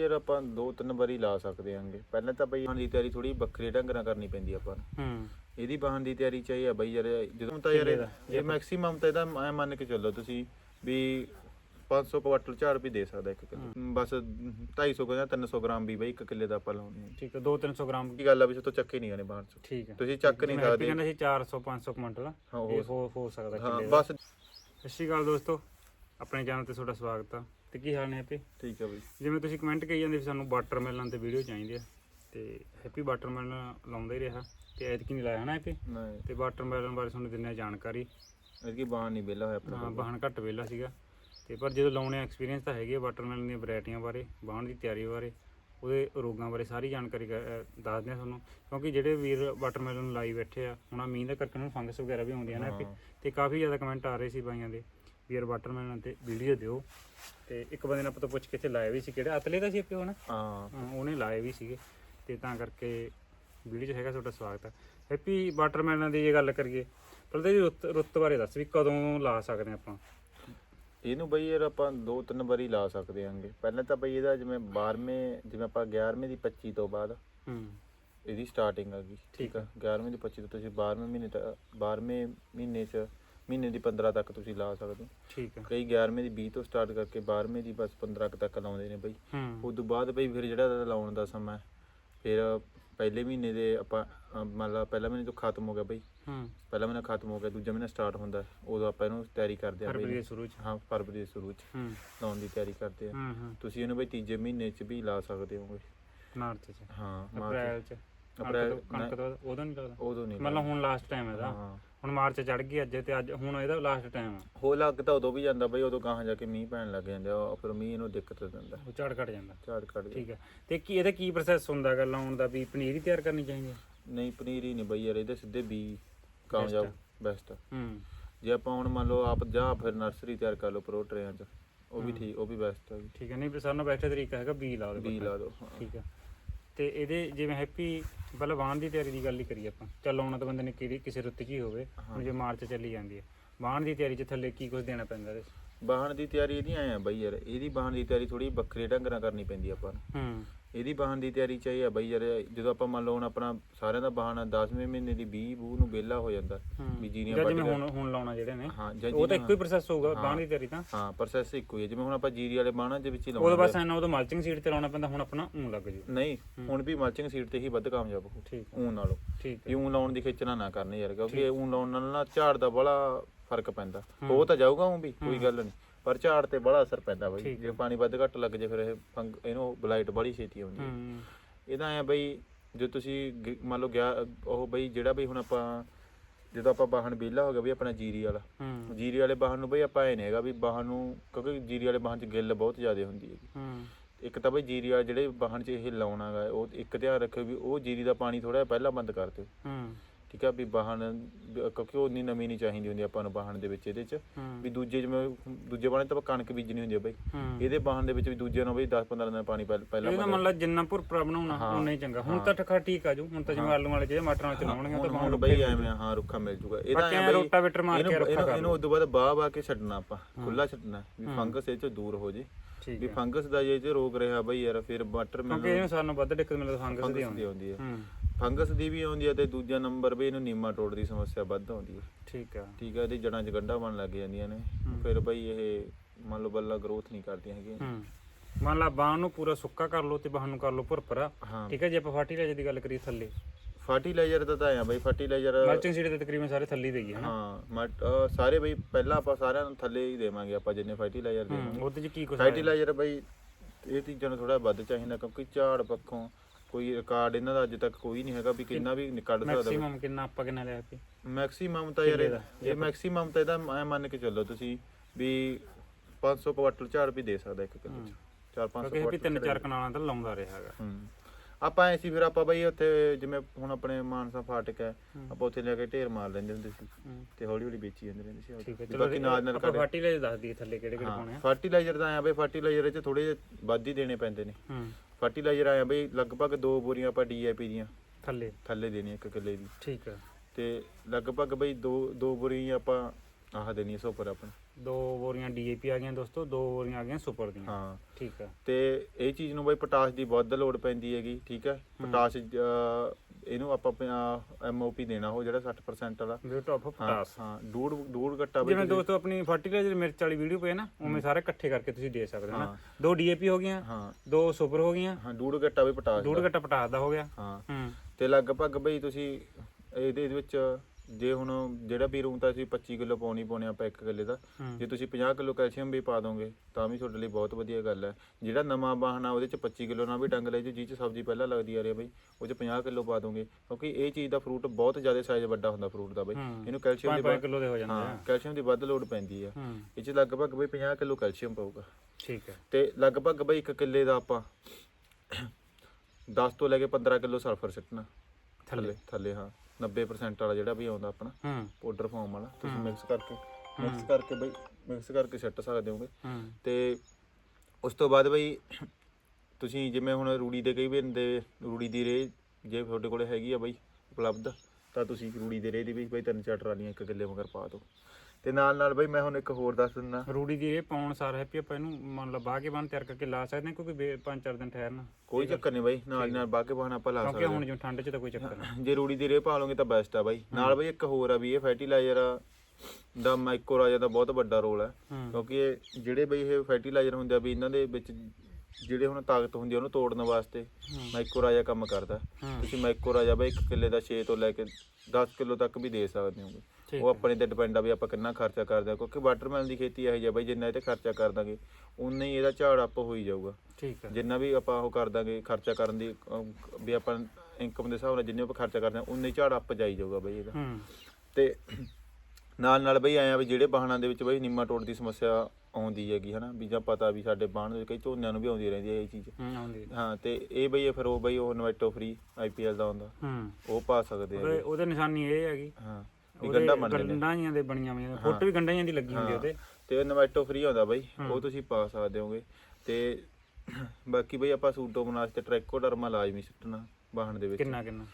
ਯਾਰ ਆਪਾਂ ਦੋ ਤਿੰਨ ਵਾਰੀ ਲਾ ਸਕਦੇ ਆਂਗੇ। ਪਹਿਲਾਂ ਤਾਂ ਬਈ ਦੀ ਤਿਆਰੀ ਥੋੜੀ ਵੱਖਰੇ ਢੰਗ ਨਾਲ ਕਰਨੀ ਪੈਂਦੀ ਆਪਾਂ ਨੂੰ। ਹੂੰ। ਇਹਦੀ ਬਾਹਣ ਦੀ ਤਿਆਰੀ ਚਾਹੀਏ ਆ ਬਈ ਯਾਰ ਜਦੋਂ ਤਾਂ ਯਾਰ? ਇਹ ਮੈਕਸਿਮਮ ਤਾਂ ਇਹਦਾ ਐ ਮੰਨ ਕੇ ਚੱਲੋ ਤੁਸੀਂ ਵੀ 500 ਕੁਆਟਲ ਝਾੜ ਵੀ ਦੇ ਸਕਦਾ ਇੱਕ ਕਿੱਲੇ। ਬਸ 250 ਜਾਂ 300 ਗ੍ਰਾਮ ਵੀ ਬਈ ਇੱਕ ਕਿੱਲੇ ਦਾ ਆਪਾਂ ਲਾਉਣੀ ਹੈ। ਠੀਕ ਹੈ 2-300 ਗ੍ਰਾਮ। ਕੀ ਗੱਲ ਆ ਵੀ ਤੋਂ ਚੱਕੇ ਨਹੀਂ ਆਣੇ ਬਾਹਰ ਚ। ਠੀਕ ਹੈ। ਤੁਸੀਂ ਚੱਕ ਨਹੀਂ ਸਕਦੇ। ਕਹਿੰਦਾ ਸੀ 400 500 ਕੁਇੰਟਲ ਹਾਂ, ਇਹ ਹੋ- ਹੋ ਸਕਦਾ ਕਿੱਲੇ ਦਾ। ਬਸ। ਸਤਿ ਸ਼੍ਰੀ ਅਕਾਲ ਦੋਸਤੋ। ਆਪਣੇ ਚੈਨਲ ਤੇ ਤੁਹਾਡਾ ਸਵਾਗਤ ਆ। ਤੇ ਕੀ ਹਾਲ ਨੇ ਹੈਪੀ? ਠੀਕ ਹੈ ਬਈ। ਜਿਵੇਂ ਤੁਸੀਂ ਕਮੈਂਟ ਕਰੀ ਜਾਂਦੇ ਵੀ ਸਾਨੂੰ ਵਾਟਰਮੈਲਨ ਤੇ ਵੀਡੀਓ ਚਾਹੀਦੀ ਆ ਤੇ ਹੈਪੀ ਵਾਟਰਮੈਲਨ ਲਾਉਂਦਾ ਹੀ ਰਿਹਾ ਤੇ ਐਤਕੀ ਨਹੀਂ ਲਾਇਆ ਹਨਾ ਹੈਪੀ? ਨਹੀਂ। ਤੇ ਵਾਟਰਮੈਲਨ ਬਾਰੇ ਤੁਹਾਨੂੰ ਦਿੰਨੇ ਆ ਜਾਣਕਾਰੀ। ਇਹਦੀ ਬਾਹਣ ਨਹੀਂ ਵਿਹਲਾ ਹੋਇਆ ਆਪਣਾ। ਹਾਂ ਬਾਹਣ ਘੱਟ ਵੇਲਾ ਸੀਗਾ। ਤੇ ਪਰ ਜਦੋਂ ਲਾਉਣੇ ਐਕਸਪੀਰੀਅੰਸ ਤਾਂ ਹੈਗੇ ਵਾਟਰਮੈਲਨ ਦੀਆਂ ਵੈਰਾਈਟੀਆਂ ਬਾਰੇ ਬਾਹਣ ਦੀ ਤਿਆਰੀ ਬਾਰੇ ਉਹਦੇ ਰੋਗਾਂ ਬਾਰੇ ਸਾਰੀ ਜਾਣਕਾਰੀ ਕ- ਅਹ ਦੱਸਦੇ ਆ ਤੁਹਾਨੂੰ। ਕਿਉਂਕਿ ਜਿਹੜੇ ਵੀਰ ਵਾਟਰਮੈਲਨ ਲਾਈ ਬੈਠੇ ਆ ਹੁਣ ਆਹ ਮੀਂਹ ਦਾ ਕਰਕੇ ਉਹਨਾਂ ਨੂੰ ਫੰਗਸ ਵਗੈਰਾ ਵੀ ਆਉਂਦੀਆਂ ਨੇ ਹੈਪੀ। ਹਾਂ। ਤੇ ਕਾਫੀ ਜ਼ਿਆਦਾ ਕਮੈਂਟ ਆ ਰਹੇ ਸੀ ਬਾਈਆਂ ਦੇ। ਵੀ ਯਾਰ ਵਾਟਰਮੈਲਨ ਤੇ ਵੀਡੀਓ ਦਿਓ। ਤੇ ਇੱਕ ਬੰਦੇ ਨੇ ਆਪਾਂ ਤੋਂ ਪੁੱਛ ਕੇ ਇੱਥੇ ਲਾਏ ਵੀ ਸੀ ਕਿਹੜਾ? ਅਤਲੇ ਦਾ ਸੀ ਆਪੇ ਹੋਣਾ ਹਾਂ। ਹਾਂ, ਉਹਨੇ ਲਾਏ ਵੀ ਸੀਗੇ। ਤੇ ਤਾਂ ਕਰਕੇ ਵੀਡੀਓ 'ਚ ਹੈਗਾ ਤੁਹਾਡਾ ਸਵਾਗਤ ਹੈ ਹੈਪੀ ਵਾਟਰਮੈਲਨ ਦੀ ਜੇ ਗੱਲ ਕਰੀਏ ਪਹਿਲਾਂ ਤਾਂ ਇਹਦੀ ਰੁੱਤ ਰੁੱਤ ਬਾਰੇ ਦੱਸ ਵੀ ਕਦੋਂ ਲਾ ਸਕਦੇ ਆਪਾਂ? ਇਹਨੂੰ ਬਈ ਯਾਰ ਆਪਾਂ ਦੋ ਤਿੰਨ ਵਾਰੀ ਲਾ ਸਕਦੇ ਆਂਗੇ ਪਹਿਲਾਂ ਤਾਂ ਬਈ ਇਹਦਾ ਜਿਵੇਂ 12ਵੇਂ ਜਿਵੇਂ ਆਪਾਂ 11ਵੇਂ ਦੀ 25 ਤੋਂ ਬਾਅਦ ਹੂੰ। ਇਹਦੀ ਸਟਾਰਟਿੰਗ ਆ ਗਈ ਠੀਕ ਆ? 11ਵੇਂ ਦੀ 25 ਤੋਂ ਤੁਸੀਂ 12ਵੇਂ ਮਹੀਨੇ ਤੱਕ 12ਵੇਂ ਮਹੀਨੇ ਚ ਮਹੀਨੇ ਦੀ 15 ਤੱਕ ਤੁਸੀਂ ਲਾ ਸਕਦੇ ਹੋ। ਠੀਕ ਹੈ। ਕਈ 11ਵੇਂ ਦੀ 20 ਤੋਂ ਸਟਾਰਟ ਕਰਕੇ 12ਵੇਂ ਦੀ ਬਸ 15 ਕੁ ਤੱਕ ਲਾਉਂਦੇ ਨੇ ਬਈ। ਹੂੰ। ਉਸ ਤੋਂ ਬਾਅਦ ਬਈ ਫਿਰ ਜਿਹੜਾ ਇਹਦਾ ਲਾਉਣ ਦਾ ਸਮਾਂ ਹੈ, ਫਿਰ ਪਹਿਲੇ ਮਹੀਨੇ ਦੇ ਆਪਾਂ ਅਹ ਮੰਨ ਲਾ ਪਹਿਲਾ ਮਹੀਨੇ ਤੋਂ ਖਤਮ ਹੋ ਗਿਆ ਬਈ। ਹੂੰ। ਪਹਿਲਾ ਮਹੀਨਾ ਖਤਮ ਹੋ ਗਿਆ ਦੂਜਾ ਮਹੀਨਾ ਸਟਾਰਟ ਹੁੰਦਾ ਹੈ, ਉਦੋਂ ਆਪਾਂ ਇਹਨੂੰ ਤਿਆਰੀ ਕਰਦੇ ਆ ਫਰਵਰੀ ਦੇ ਬਈ ਸ਼ੁਰੂ 'ਚ। ਹਾਂ ਫਰਵਰੀ ਦੇ ਸ਼ੁਰੂ ਚ। ਹੂੰ। ਲਾਉਣ ਦੀ ਤਿਆਰੀ ਕਰਦੇ ਆ ਹੂੰ ਹੂੰ। ਤੁਸੀਂ ਇਹਨੂੰ ਬਈ ਤੀਜੇ ਮਹੀਨੇ ਚ ਵੀ ਲਾ ਸਕਦੇ ਹੋਗੇ ਮਾਰਚ 'ਚ। ਹਾਂ ਅਪ੍ਰੈਲ 'ਚ। ਅਪ੍ਰੈਲ ਅਪ੍ਰੈਲ ਕਣਕ ਤੋਂ ਬਾਅਦ। ਉਦੋਂ ਨਹੀਂ ਲੱਗਦਾ ਉਦੋਂ ਨਹੀਂ ਮਤਲਬ ਹੁਣ ਲਾਸਟ ਟਾਈਮ ਇਹਦਾ। ਹਾਂ। ਹੁਣ ਮਾਰਚ ਚੜ ਗਈ ਅੱਜ ਤੇ ਅੱਜ ਹੁਣ ਇਹਦਾ ਲਾਸਟ ਟਾਈਮ ਆ। ਹੋ ਲੱਗ ਤਾਂ ਉਦੋਂ ਵੀ ਜਾਂਦਾ ਬਈ ਉਦੋਂ ਗਾਹਾਂ ਜਾ ਕੇ ਮੀਂਹ ਪੈਣ ਲੱਗ ਜਾਂਦਾ ਉਹ ਫਿਰ ਮੀਂਹ ਇਹਨੂੰ ਦਿੱਕਤ ਦਿੰਦਾ। ਉਹ ਝੜ ਘਟ ਜਾਂਦਾ। ਝਾੜ ਕੱਢ ਦੇ ਠੀਕ ਹੈ ਤੇ ਕੀ ਇਹਦਾ ਕੀ ਪ੍ਰੋਸੈਸ ਹੁੰਦਾ ਗਾ ਲਾਉਣ ਦਾ ਵੀ ਪਨੀਰ ਹੀ ਤਿਆਰ ਕਰਨੀ ਚਾਹੀਦੀ ਹੈ ਨਹੀਂ ਪਨੀਰ ਹੀ ਨਹੀਂ ਬਈ ਯਾਰ ਇਹਦੇ ਸਿੱਧੇ ਬੀ ਕਾਮਯਾਬ ਬੈਸਟ ਹੂੰ। ਜੇ ਆਪਾਂ ਹੁਣ ਮੰਨ ਲਓ ਆਪ ਜਾਂ ਫਿਰ ਨਰਸਰੀ ਤਿਆਰ ਕਰ ਲਓ ਪ੍ਰੋ ਟਰੇਆਂ ਚ ਉਹ ਵੀ ਠੀਕ ਉਹ ਵੀ ਬੈਸਟ ਹੈ। ਠੀਕ ਹੈ ਨਹੀਂ ਫਿਰ ਨਾਲੋਂ ਬੈਸਟ ਤਰੀਕਾ ਹੈਗਾ ਬੀ ਲਾ ਦੇ ਬੀ ਲਾ ਦਿਓ। ਠੀਕ ਹੈ ਤੇ ਇਹਦੇ ਜਿਵੇਂ ਹੈਪੀ ਪਹਿਲਾਂ ਵਾਹਣ ਦੀ ਤਿਆਰੀ ਦੀ ਗੱਲ ਹੀ ਕਰੀਏ ਆਪਾਂ। ਚੱਲ ਲਾਉਣਾ ਤਾਂ ਬੰਦੇ ਨੇ ਕਿਹੜੀ ਕਿਸੇ ਰੁੱਤ 'ਚ ਹੀ ਹੋਵੇ। ਹੁਣ ਜੇ ਮਾਰਚ ਚੱਲੀ ਜਾਂਦੀ ਹੈ। ਵਾਹਣ ਦੀ ਤਿਆਰੀ 'ਚ ਥੱਲੇ ਕੀ ਕੁਝ ਦੇਣਾ ਪੈਂਦਾ ਇਹਦੇ? ਬਾਹਣ ਦੀ ਤਿਆਰੀ ਇਹਦੀ ਆਏ ਆ ਬਈ ਯਾਰ ਇਹਦੀ ਬਾਹਣ ਦੀ ਤਿਆਰੀ ਥੋੜੀ ਵੱਖਰੇ ਢੰਗ ਨਾਲ ਕਰਨੀ ਪੈਂਦੀ ਆਪਾਂ ਨੂੰ। ਹੂੰ। ਇਹਦੀ ਬਾਹਣ ਦੀ ਤਿਆਰੀ ਚਾਹੀਏ ਬਈ ਯਾਰ ਜਦੋਂ ਆਪਾਂ ਮੰਨ ਲਓ ਹੁਣ ਆਪਣਾ ਸਾਰਿਆਂ ਦਾ ਬਾਹਣ 10ਵੇਂ ਮਹੀਨੇ ਦੀ 20 ਬੂ ਨੂੰ ਵਿਹਲਾ ਹੋ ਜਾਂਦਾ ਵੀ ਜੀਰੀਆਂ ਜਾਂ ਜਿਵੇਂ ਹੁਣ ਹੁਣ ਲਾਉਣਾ ਜਿਹੜੇ ਨੇ ਹਾਂ ਜਾਂ ਉਹ ਤਾਂ ਇੱਕੋ ਹੀ ਪ੍ਰੋਸੈਸ ਹੋਊਗਾ ਵਾਹਣ ਦੀ ਤਿਆਰੀ ਤਾਂ। ਹਾਂ ਪ੍ਰੋਸੈਸ ਇੱਕੋ ਹੀ ਹੈ ਜਿਵੇਂ ਹੁਣ ਆਪਾਂ ਜੀਰੀ ਵਾਲੇ ਬਾਣਾ ਦੇ ਵਿੱਚ ਹੀ ਉਹਦੇ ਲਾਉਣਾ ਬਸ ਐਨਾ ਉਹਦਾ ਮਲਚਿੰਗ ਸੀਟ ਤੇ ਲਾਉਣਾ ਪੈਂਦਾ ਹੁਣ ਆਪਣਾ ਊਂ ਲੱਗ ਜੂ ਨਹੀਂ ਹੁਣ ਵੀ ਮਲਚਿੰਗ ਸੀਟ ਤੇ ਹੀ ਵੱਧ ਕਾਮਯਾਬ ਹੋ। ਠੀਕ ਨਾਲੋਂ। ਠੀਕ ਹੈ। ਵੀ ਊਂ ਲਾਉਣ ਦੀ ਖਿੱਚਣਾ ਨਾ ਕਰਨੀ ਯਾਰ ਕਿਉਂਕਿ ਊਂ ਲਾਉਣ ਨਾਲ ਨਾ ਝਾੜ ਦਾ ਬੜਾ ਫ਼ਰਕ ਪੈਂਦਾ। ਉਹ ਤਾਂ ਜਾਊਗਾ ਊਂ ਵੀ ਕੋਈ ਗੱਲ ਨਹੀਂ। ਪਰ ਝਾੜ ਤੇ ਬੜਾ ਅਸਰ ਪੈਂਦਾ ਬਈ। ਜੇ ਪਾਣੀ ਵੱਧ ਘੱਟ ਲੱਗ ਜੇ ਫਿਰ ਇਹ ਫੰਗ ਇਹਨੂੰ ਬਲਾਈਟ ਬੜੀ ਛੇਤੀ ਆਉਂਦੀ ਹੈ। ਇਹਦਾ ਆ ਬਈ ਜੇ ਤੁਸੀਂ ਮੰਨ ਲਓ ਗਿਆ ਉਹ ਬਈ ਜਿਹੜਾ ਬਈ ਹੁਣ ਆਪਾਂ ਜਦੋਂ ਆਪਾਂ ਬਾਹਣ ਵਿਹਲਾ ਹੋ ਗਿਆ ਵੀ ਆਪਣਾ ਜੀਰੀ ਵਾਲਾ। ਜੀਰੀ ਵਾਲੇ ਬਾਹਣ ਨੂੰ ਬਈ ਆਪਾਂ ਇਹ ਨਹੀਂ ਹੈਗਾ ਵੀ ਬਾਹਣ ਨੂੰ ਕਿਉਂਕਿ ਜੀਰੀ ਵਾਲੇ ਬਾਹਣ 'ਚ ਗਿੱਲ ਬਹੁਤ ਜ਼ਿਆਦਾ ਹੁੰਦੀ ਹੈਗੀ। ਹੂੰ। ਇੱਕ ਤਾਂ ਬਈ ਜੀਰੀ ਵਾਲੇ ਜਿਹੜੇ ਬਾਹਣ 'ਚ ਇਹ ਲਾਉਣਾਗਾ ਉਹ ਇੱਕ ਧਿਆਨ ਰੱਖਿਓ ਵੀ ਉਹ ਜੀਰੀ ਦਾ ਪਾਣੀ ਥੋੜਾ ਪਹਿਲਾਂ ਬੰਦ ਕਰ ਦਿਓ। ਹੂੰ। ਠੀਕ ਆ ਵੀ ਬਾਹਣ ਵੀ ਕਿਉਂਕਿ ਉਹ ਉਨੀ ਨਮੀ ਨਹੀਂ ਚਾਹੀਦੀ ਹੁੰਦੀ ਆਪਾਂ ਨੂੰ ਬਾਹਣ ਦੇ ਵਿੱਚ ਇਹਦੇ 'ਚ। ਹੂੰ। ਵੀ ਦੂਜੇ ਜਿਵੇਂ ਦੂਜੇ ਬਾਣੇ ਤਾਂ ਆਪਾਂ ਕਣਕ ਬੀਜਣੀ ਹੁੰਦੀ ਆ ਬਈ। ਹੂੰ। ਇਹਦੇ ਬਾਹਣ ਦੇ ਵਿੱਚ ਵੀ ਦੂਜੇ ਨੂੰ ਬਈ 10-15 ਦਿਨ ਪਾਣੀ ਪਹਿਲ- ਪਹਿਲਾਂ ਇਹਦਾ ਮੰਨ ਲਾ ਜਿੰਨਾ ਭੁਰਪਰਾ ਬਣਾਉਣਾ ਉਨਾ ਹੀ ਚੰਗਾ। ਹੁਣ ਤਾਂ ਠੱਕਾ ਠੀਕ ਆ ਜੂ। ਹੁਣ ਤਾਂ ਜਿਵੇਂ ਆਲੂ ਵਾਲੇ ਜਿਹੜੇ ਮਟਰਾਂ ਚ ਲਾਉਣਗੇ ਤਾਂ ਹੁਣ ਬਈ ਐਵੇਂ ਹਾਂ ਰੁੱਖਾ ਮਿਲ ਜੂਗਾ। ਇਹਦਾ ਬਾਕੀ ਐਂ ਐਂ ਬਈ ਰੋਟਾਵੇਟਰ ਮਾਰ ਕੇ ਇਹਨੂੰ ਰੁੱਖਾ ਇਹਨੂੰ ਕਰ ਇਹਨੂੰ ਉਦੋਂ ਬਾਅਦ ਬਾਹ ਬਾ ਕੇ ਛੱਡਣਾ ਆਪਾਂ। ਖੁੱਲਾ ਛੱਡਣਾ। ਵੀ ਫੰਗਸ ਇਹ ਚ ਦੂਰ ਹੋ ਜੇ। ਠੀਕ ਵੀ ਹੈ ਫੰਗਸ ਦਾ ਜੇ ਇਹ 'ਚ ਰੋਗ ਰਿਹਾ ਬਈ ਯਾਰ ਫਿਰ ਵਾਟਰ ਕਿਉਂਕਿ ਇਹਨੂੰ ਸਾਨੂੰ ਵੱਧ ਦਿੱਕਤ ਮਿਲਦਾ ਫੰਗਸ ਦੀ ਫੰਗਸ ਆਉਂਦੀ ਦੀ ਆਉਂਦੀ ਹੈ ਹੂੰ। ਫੰਗਸ ਦੀ ਵੀ ਆਉਂਦੀ ਹੈ ਤੇ ਦੂਜਾ ਨੰਬਰ ਵੀ ਇਹਨੂੰ ਨੀਮਾਟੋਡ ਦੀ ਸਮੱਸਿਆ ਵੱਧ ਆਉਂਦੀ ਹੈ। ਠੀਕ ਆ। ਠੀਕ ਹੈ ਇਹਦੀ ਜੜਾਂ 'ਚ ਗੰਢਾਂ ਬਣ ਲੱਗ ਜਾਂਦੀਆਂ ਨੇ। ਫਿਰ ਬਈ ਇਹ ਮੰਨ ਲਓ ਬੱਲਾ ਗਰੋਥ ਨਹੀਂ ਕਰਦੀਆਂ ਹੈਗੀਆਂ। ਮੰਨ ਲਾ ਬਾਹ ਨੂੰ ਪੂਰਾ ਸੁੱਕਾ ਕਰ ਲਓ ਤੇ ਬਾਹ ਨੂੰ ਕਰ ਲਓ ਭੁਰਪਰਾ ਠੀਕ ਹੈ ਜੇ ਆਪਾਂ ਫਰਟੀਲਾਈਜ਼ਰ ਦੀ ਗੱਲ ਕਰੀਏ ਥੱਲੇ। ਫਰਟੀਲਾਈਜ਼ਰ ਦਾ ਤਾਂ ਆਇਆ ਬਈ ਫਰਟੀਲਾਈਜ਼ਰ ਮਲਚਿੰਗ ਸੀਟ ਤੇ ਤਕਰੀਬਨ ਸਾਰੇ ਥੱਲੇ ਹੀ ਹਨਾ? ਹਾਂ ਸਾਰੇ ਬਈ ਪਹਿਲਾਂ ਆਪਾਂ ਸਾਰਿਆਂ ਨੂੰ ਥੱਲੇ ਹੀ ਦੇਵਾਂਗੇ ਆਪਾਂ ਜਿੰਨੇ ਫਰਟੀਲਾਈਜ਼ਰ ਦੇਵਾਂਗੇ। ਉਹਦੇ ਚ ਕੀ ਕੁਝ ਫਰਟੀਲਾਈਜ਼ਰ ਬਈ ਇਹ ਚੀਜ਼ਾਂ ਨੂੰ ਥੋੜਾ ਵੱਧ ਚਾਹੀਦਾ ਕਿਉਂਕਿ ਝਾੜ ਪੱਖੋਂ ਕੋਈ ਰਿਕਾਰਡ ਇਹਨਾਂ ਦਾ ਅੱਜ ਤੱਕ ਕੋਈ ਨਹੀਂ ਹੈਗਾ ਵੀ ਕਿੰਨਾ ਵੀ ਕੱਢ ਸਕਦਾ ਮੈਕਸਿਮਮ ਕਿੰਨਾ ਆਪਾਂ ਕਿੰਨਾ ਲਿਆ ਪਈ ਮੈਕਸਿਮਮ ਤਾਂ ਯਾਰ ਇਹ- ਇਹ ਮੈਕਸਿਮਮ ਤਾਂ ਇਹਦਾ ਐ ਮੰਨ ਕੇ ਚੱਲੋ ਤੁਸੀਂ ਵੀ 500 ਕੁਆਟਲ ਝਾੜ ਵੀ ਦੇ ਸਕਦਾ ਇੱਕ ਕਿੱਲੇ ਚ। 4-500 ਕਿਉਂਕਿ ਇਹ ਵੀ ਤਿੰਨ ਚਾਰ ਕਨਾਲਾਂ ਤਾਂ ਲਾਉਂਦਾ ਰਿਹਾ ਹੈਗਾ। ਹੂੰ। ਆਪਾਂ ਐ ਸੀ ਫਿਰ ਆਪਾਂ ਬਈ ਉੱਥੇ ਜਿਵੇਂ ਹੁਣ ਆਪਣੇ ਮਾਨਸਾ ਫਾਟਕ ਹੈ ਆਪਾਂ ਉੱਥੇ ਲੈ ਕੇ ਢੇਰ ਮਾਰ ਲੈਂਦੇ ਹੁੰਦੇ ਸੀ ਹੂੰ। ਤੇ ਹੌਲੀ ਹੌਲੀ ਵੇਚੀ ਜਾਂਦੇ ਰਹਿੰਦੇ ਸੀ ਠੀਕ ਹੈ ਚਲੋ ਬਾਕੀ ਨਾਲ ਨਾਲ ਆਪਾਂ ਫਰਟੀਲਾਈਜ਼ਰ ਦੱਸ ਦਈਏ ਥੱਲੇ ਕਿਹੜੇ ਕਿਹੜੇ ਪਾਉਣੇ ਆ। ਫਰਟੀਲਾਈਜ਼ਰ ਤਾਂ ਆਇਆ ਬਈ ਫਰਟੀਲਾਈਜ਼ਰ 'ਚ ਥੋੜੇ ਜਿਹੇ ਵੱਧ ਹੀ ਦੇਣੇ ਪੈਂਦੇ ਨੇ। ਹੂੰ। ਫਰਟੀਲਾਈਜ਼ਰ ਆਇਆ ਬਈ ਲਗਭਗ ਦੋ ਬੋਰੀਆਂ ਆਪਾਂ ਡੀਏਪੀ ਦੀਆਂ। ਥੱਲੇ। ਥੱਲੇ ਦੇਣੀਆਂ ਇੱਕ ਕਿੱਲੇ ਦੀ। ਠੀਕ ਆ। ਤੇ ਲਗਭਗ ਬਈ ਦੋ ਦੋ ਬੋਰੀਆਂ ਆਪਾਂ ਆਹ ਦੇਣੀ ਸੁਪਰ ਆਪਣੀ। ਦੋ ਬੋਰੀਆਂ ਡੀਏਪੀ ਆ ਗਈਆਂ ਦੋਸਤੋ ਦੋ ਬੋਰੀਆਂ ਆ ਗਈਆਂ ਸੁਪਰ ਦੀਆਂ। ਹਾਂ। ਠੀਕ ਆ। ਤੇ ਇਹ ਚੀਜ਼ ਨੂੰ ਬਈ ਪੋਟਾਸ਼ ਦੀ ਵੱਧ ਲੋੜ ਪੈਂਦੀ ਹੈਗੀ ਠੀਕ ਹੈ। ਪੋਟਾਸ਼ ਇਹਨੂੰ ਆਪਾਂ ਐਮਓਪੀ ਦੇਣਾ ਉਹ ਜਿਹੜਾ 60% ਵਾਲਾ। ਵੇਟ ਆਫ ਪੋਟਾਸ ਹਾਂ ਡੂੜ ਡੂੜ ਗੱਟਾ ਬਈ ਜਿਵੇਂ ਦੋਸਤੋ ਆਪਣੀ ਫਰਟੀਲਾਈਜ਼ਰ ਮਿਰਚ ਵਾਲੀ ਵੀਡੀਓ ਪਈ ਹੈ ਨਾ ਉਵੇਂ ਸਾਰੇ ਇਕੱਠੇ ਕਰਕੇ ਤੁਸੀਂ ਦੇ ਸਕਦੇ ਹੋ ਨਾ। ਦੋ ਡੀਏਪੀ ਹੋ ਗਈਆਂ ਹਾਂ। ਦੋ ਸੁਪਰ ਹੋ ਗਈਆਂ। ਹਾਂ ਡੂੜ ਗੱਟਾ ਵੀ ਪੋਟਾਸ਼ ਡੂੜ ਘੱਟਾ ਪਟਾਸ ਦਾ ਹੋ ਗਿਆ। ਹਾਂ। ਤੇ ਲਗਭਗ ਬਈ ਤੁਸੀਂ ਇਹਦੇ ਵਿੱਚ ਜੇ ਹੁਣ ਜਿਹੜਾ ਵੀ ਰੂਮ ਤਾਂ ਅਸੀਂ 25 ਕਿਲੋ ਪਾਉਣੀ ਪਾਉਣੇ ਆਪਾਂ ਇੱਕ ਕਿੱਲੇ ਦਾ ਜੇ ਤੁਸੀਂ 50 ਕਿਲੋ ਕੈਲਸ਼ੀਅਮ ਵੀ ਪਾ ਦੋਗੇ ਤਾਂ ਵੀ ਤੁਹਾਡੇ ਲਈ ਬਹੁਤ ਵਧੀਆ ਗੱਲ ਹੈ। ਜਿਹੜਾ ਨਵਾਂ ਬਾਹਨਾ ਉਹਦੇ ਚ 25 ਕਿਲੋ ਨਾਲ ਵੀ ਡੰਗ ਲੈ ਜੀ ਚ ਸਬਜ਼ੀ ਪਹਿਲਾਂ ਲੱਗਦੀ ਆ ਰਹੀ ਬਈ ਉਹ ਚ 50 ਕਿਲੋ ਪਾ ਦੋਗੇ। ਕਿਉਂਕਿ ਇਹ ਚੀਜ਼ ਦਾ ਫਰੂਟ ਬਹੁਤ ਜ਼ਿਆਦਾ ਸਾਈਜ਼ ਵੱਡਾ ਹੁੰਦਾ ਫਰੂਟ ਦਾ ਬਈ। ਇਹਨੂੰ ਕੈਲਸ਼ੀਅਮ ਦੀ 5 ਵੱਧ- ਕਿਲੋ ਦੇ ਹੋ ਜਾਂਦੇ ਹਾਂ ਆ। ਕੈਲਸ਼ੀਅਮ ਦੀ ਵੱਧ ਲੋੜ ਪੈਂਦੀ ਆ। ਇਹ ਚ ਲਗਭਗ ਬਈ 50 ਕਿਲੋ ਕੈਲਸ਼ੀਅਮ ਪਊਗਾ। ਠੀਕ ਹੈ। ਤੇ ਲਗਭਗ ਬਈ ਇੱਕ ਕਿੱਲੇ ਦਾ ਆਪਾਂ 10 ਤੋਂ ਲੈ ਕੇ 15 ਕਿਲੋ ਸਲਫਰ ਸਿੱਟਣਾ। ਥੱਲੇ ਥੱਲੇ ਹਾਂ। 90% ਵਾਲਾ ਜਿਹੜਾ ਵੀ ਆਉਂਦਾ ਆਪਣਾ ਹੂੰ। ਪਾਊਡਰ ਫਾਰਮ ਵਾਲਾ ਤੁਸੀਂ ਮਿਕਸ ਕਰਕੇ ਮਿਕਸ ਕਰਕੇ ਬਈ ਮਿਕਸ ਕਰਕੇ ਸਿੱਟ ਸਕਦੇ ਹੋਗੇ ਤੇ ਉਸ ਤੋਂ ਬਾਅਦ ਬਈ ਤੁਸੀਂ ਜਿਵੇਂ ਹੁਣ ਰੂੜੀ ਦੇ ਕਈ ਵੀ ਹੁੰਦੇ ਰੂੜੀ ਦੀ ਰੇ ਜੇ ਤੁਹਾਡੇ ਕੋਲੇ ਹੈਗੀ ਆ ਬਈ ਉਪਲਬਧ ਤਾਂ ਤੁਸੀਂ ਰੂੜੀ ਦੇ ਰੇ ਦੀ ਵੀ ਬਈ ਤਿੰਨ ਚਾਰ ਟਰਾਲੀਆਂ ਇੱਕ ਕਿੱਲੇ ਮਗਰ ਪਾ ਦਿਓ। ਤੇ ਨਾਲ ਨਾਲ ਬਈ ਮੈਂ ਹੁਣ ਇੱਕ ਹੋਰ ਦੱਸ ਦਿੰਦਾ। ਰੂੜੀ ਦੀ ਇਹ ਪਾਉਣ ਸਾਰ ਹੈਪੀ ਆਪਾਂ ਇਹਨੂੰ ਮੰਨ ਬਾਹ ਕੇ ਬੰਨ ਤਿਆਰ ਕਰਕੇ ਲਾ ਸਕਦੇ ਹਾਂ ਕਿਉਂਕਿ ਬੇ- ਪੰਜ ਚਾਰ ਦਿਨ ਠਹਿਰਨਾ। ਕੋਈ ਚੱਕਰ ਨਹੀਂ ਬਈ ਨਾਲ ਦੀ ਨਾਲ ਬਾਕੀ ਬਹਾਨਾ ਆਪਾਂ ਲਾ ਕਿਉਂਕਿ ਸਕਦੇ ਹੁਣ ਜਿਵੇਂ ਠੰਡ 'ਚ ਤਾਂ ਕੋਈ ਚੱਕਰ ਨਹੀਂ। ਹਾਂ। ਜੇ ਰੂੜੀ ਦੀ ਰੇ ਪਾ ਲਓਗੇ ਤਾਂ ਬੈਸਟ ਆ ਬਾਈ। ਨਾਲ ਬਈ ਇੱਕ ਹੋਰ ਆ ਵੀ ਇਹ ਫਰਟੀਲਾਈਜ਼ਰ ਦਾ ਮਾਈਕਰੋਰਾਜਾ ਦਾ ਬਹੁਤ ਵੱਡਾ ਰੋਲ ਹੈ ਹੂੰ। ਕਿਉਂਕਿ ਇਹ ਜਿਹੜੇ ਬਈ ਇਹ ਫਰਟੀਲਾਈਜ਼ਰ ਹੁੰਦੇ ਆ ਵੀ ਇਹਨਾਂ ਦੇ ਵਿੱਚ ਜਿਹੜੇ ਹੁਣ ਤਾਕਤ ਹੁੰਦੀ ਆ ਉਹਨੂੰ ਤੋੜਨ ਵਾਸਤੇ ਮਾਈਕਰੋਰਾਜਾ ਕੰਮ ਕਰਦਾ। ਹੂੰ। ਤੁਸੀਂ ਮਾਈਕਰੋਰਾਜਾ ਬਈ 1 ਕਿੱਲੇ ਦਾ 6 ਤੋਂ ਲੈ ਕੇ 10 ਕਿਲੋ ਤੱਕ ਵੀ ਦੇ ਸਕਦੇ ਠੀਕ ਉਹ ਆਪਣੇ ਤੇ ਡਿਪੈਂਡ ਆ ਵੀ ਆਪਾਂ ਕਿੰਨਾ ਖਰਚਾ ਕਰਦੇ ਆ ਕਿਉਂਕਿ ਵਾਟਰਮੈਲਨ ਦੀ ਖੇਤੀ ਇਹੋ ਜਿਹੀ ਬਈ ਜਿੰਨਾ ਇਹ ਤੇ ਖਰਚਾ ਕਰ ਦਾਂਗੇ ਉਨਾ ਹੀ ਇਹਦਾ ਝਾੜ ਅਪ ਹੋਈ ਜਾਊਗਾ। ਠੀਕ ਹੈ। ਜਿੰਨਾ ਵੀ ਆਪਾਂ ਉਹ ਕਰ ਦਾਂਗੇ ਖਰਚਾ ਕਰਨ ਦੀ ਅਮ, ਵੀ ਆਪਾਂ ਇਨਕਮ ਦੇ ਹਿਸਾਬ ਨਾਲ ਜਿੰਨੇ ਆਪਾਂ ਖਰਚਾ ਕਰਦੇ ਆ ਉਨਾ ਹੀ ਝਾੜ ਅਪ ਜਾਈ ਜਾਊਗਾ ਬਈ ਇਹਦਾ। ਹੂੰ। ਤੇ ਨਾਲ ਨਾਲ ਬਈ ਆਇਆ ਵੀ ਜਿਹੜੇ ਬਾਹਣਾਂ ਦੇ ਵਿੱਚ ਬਈ ਨਿੰਮਾਟੋਡ ਦੀ ਸਮੱਸਿਆ ਆਉਂਦੀ ਹੈਗੀ ਹਨਾ ਵੀ ਜਾਂ ਪਤਾ ਵੀ ਸਾਡੇ ਬਾਹਣ ਦੇ ਕਈ ਝੋਨਿਆਂ ਨੂੰ ਵੀ ਆਉਂਦੀ ਰਹਿੰਦੀ ਹੈ ਇਹ ਚੀਜ਼। ਹੂੰ ਆਉਂਦੀ ਹੈ। ਹਾਂ ਤੇ ਇਹ ਬਈ ਇਹ ਫਿਰ ਉਹ ਬਈ ਉਹ ਨਵੈਟੋ ਫ੍ਰੀ ਆਈਪੀਐਲ ਦਾ ਹੁੰਦਾ। ਹੂੰ। ਉਹ ਪਾ ਸਕਦੇ ਆ ਉਹਦੇ ਉਹਦੇ ਨਿਸ਼ਾਨੀ ਇਹ ਹੈਗੀ। ਹਾਂ। ਵੀ ਗੰਡਾ ਮੰਨ ਲੈਂਦੇ ਜਿਹੀਆਂ ਦੇ ਬਣੀਆਂ ਹੋਈਆਂ ਫੁੱਟ ਵੀ ਜਿਹੀਆਂ ਦੀ ਲੱਗੀ ਹੁੰਦੀ ਉਹਦੇ। ਤੇ ਨਵੈਟੋ ਫ੍ਰੀ ਹੁੰਦਾ ਬਈ ਉਹ ਤੁਸੀਂ ਪਾ ਸਕਦੇ ਹੋਗੇ। ਤੇ ਬਾਕੀ ਬਈ ਆਪਾਂ ਸੂਡੋਮੋਨਾਸ ਤੇ ਟ੍ਰੈਕੋਡਰਮਾ ਲਾਜ਼ਮੀ ਸਿੱਟਣਾ ਬਾਹਣ ਦੇ ਵਿੱਚ। ਕਿੰਨਾ ਕਿੰਨਾ?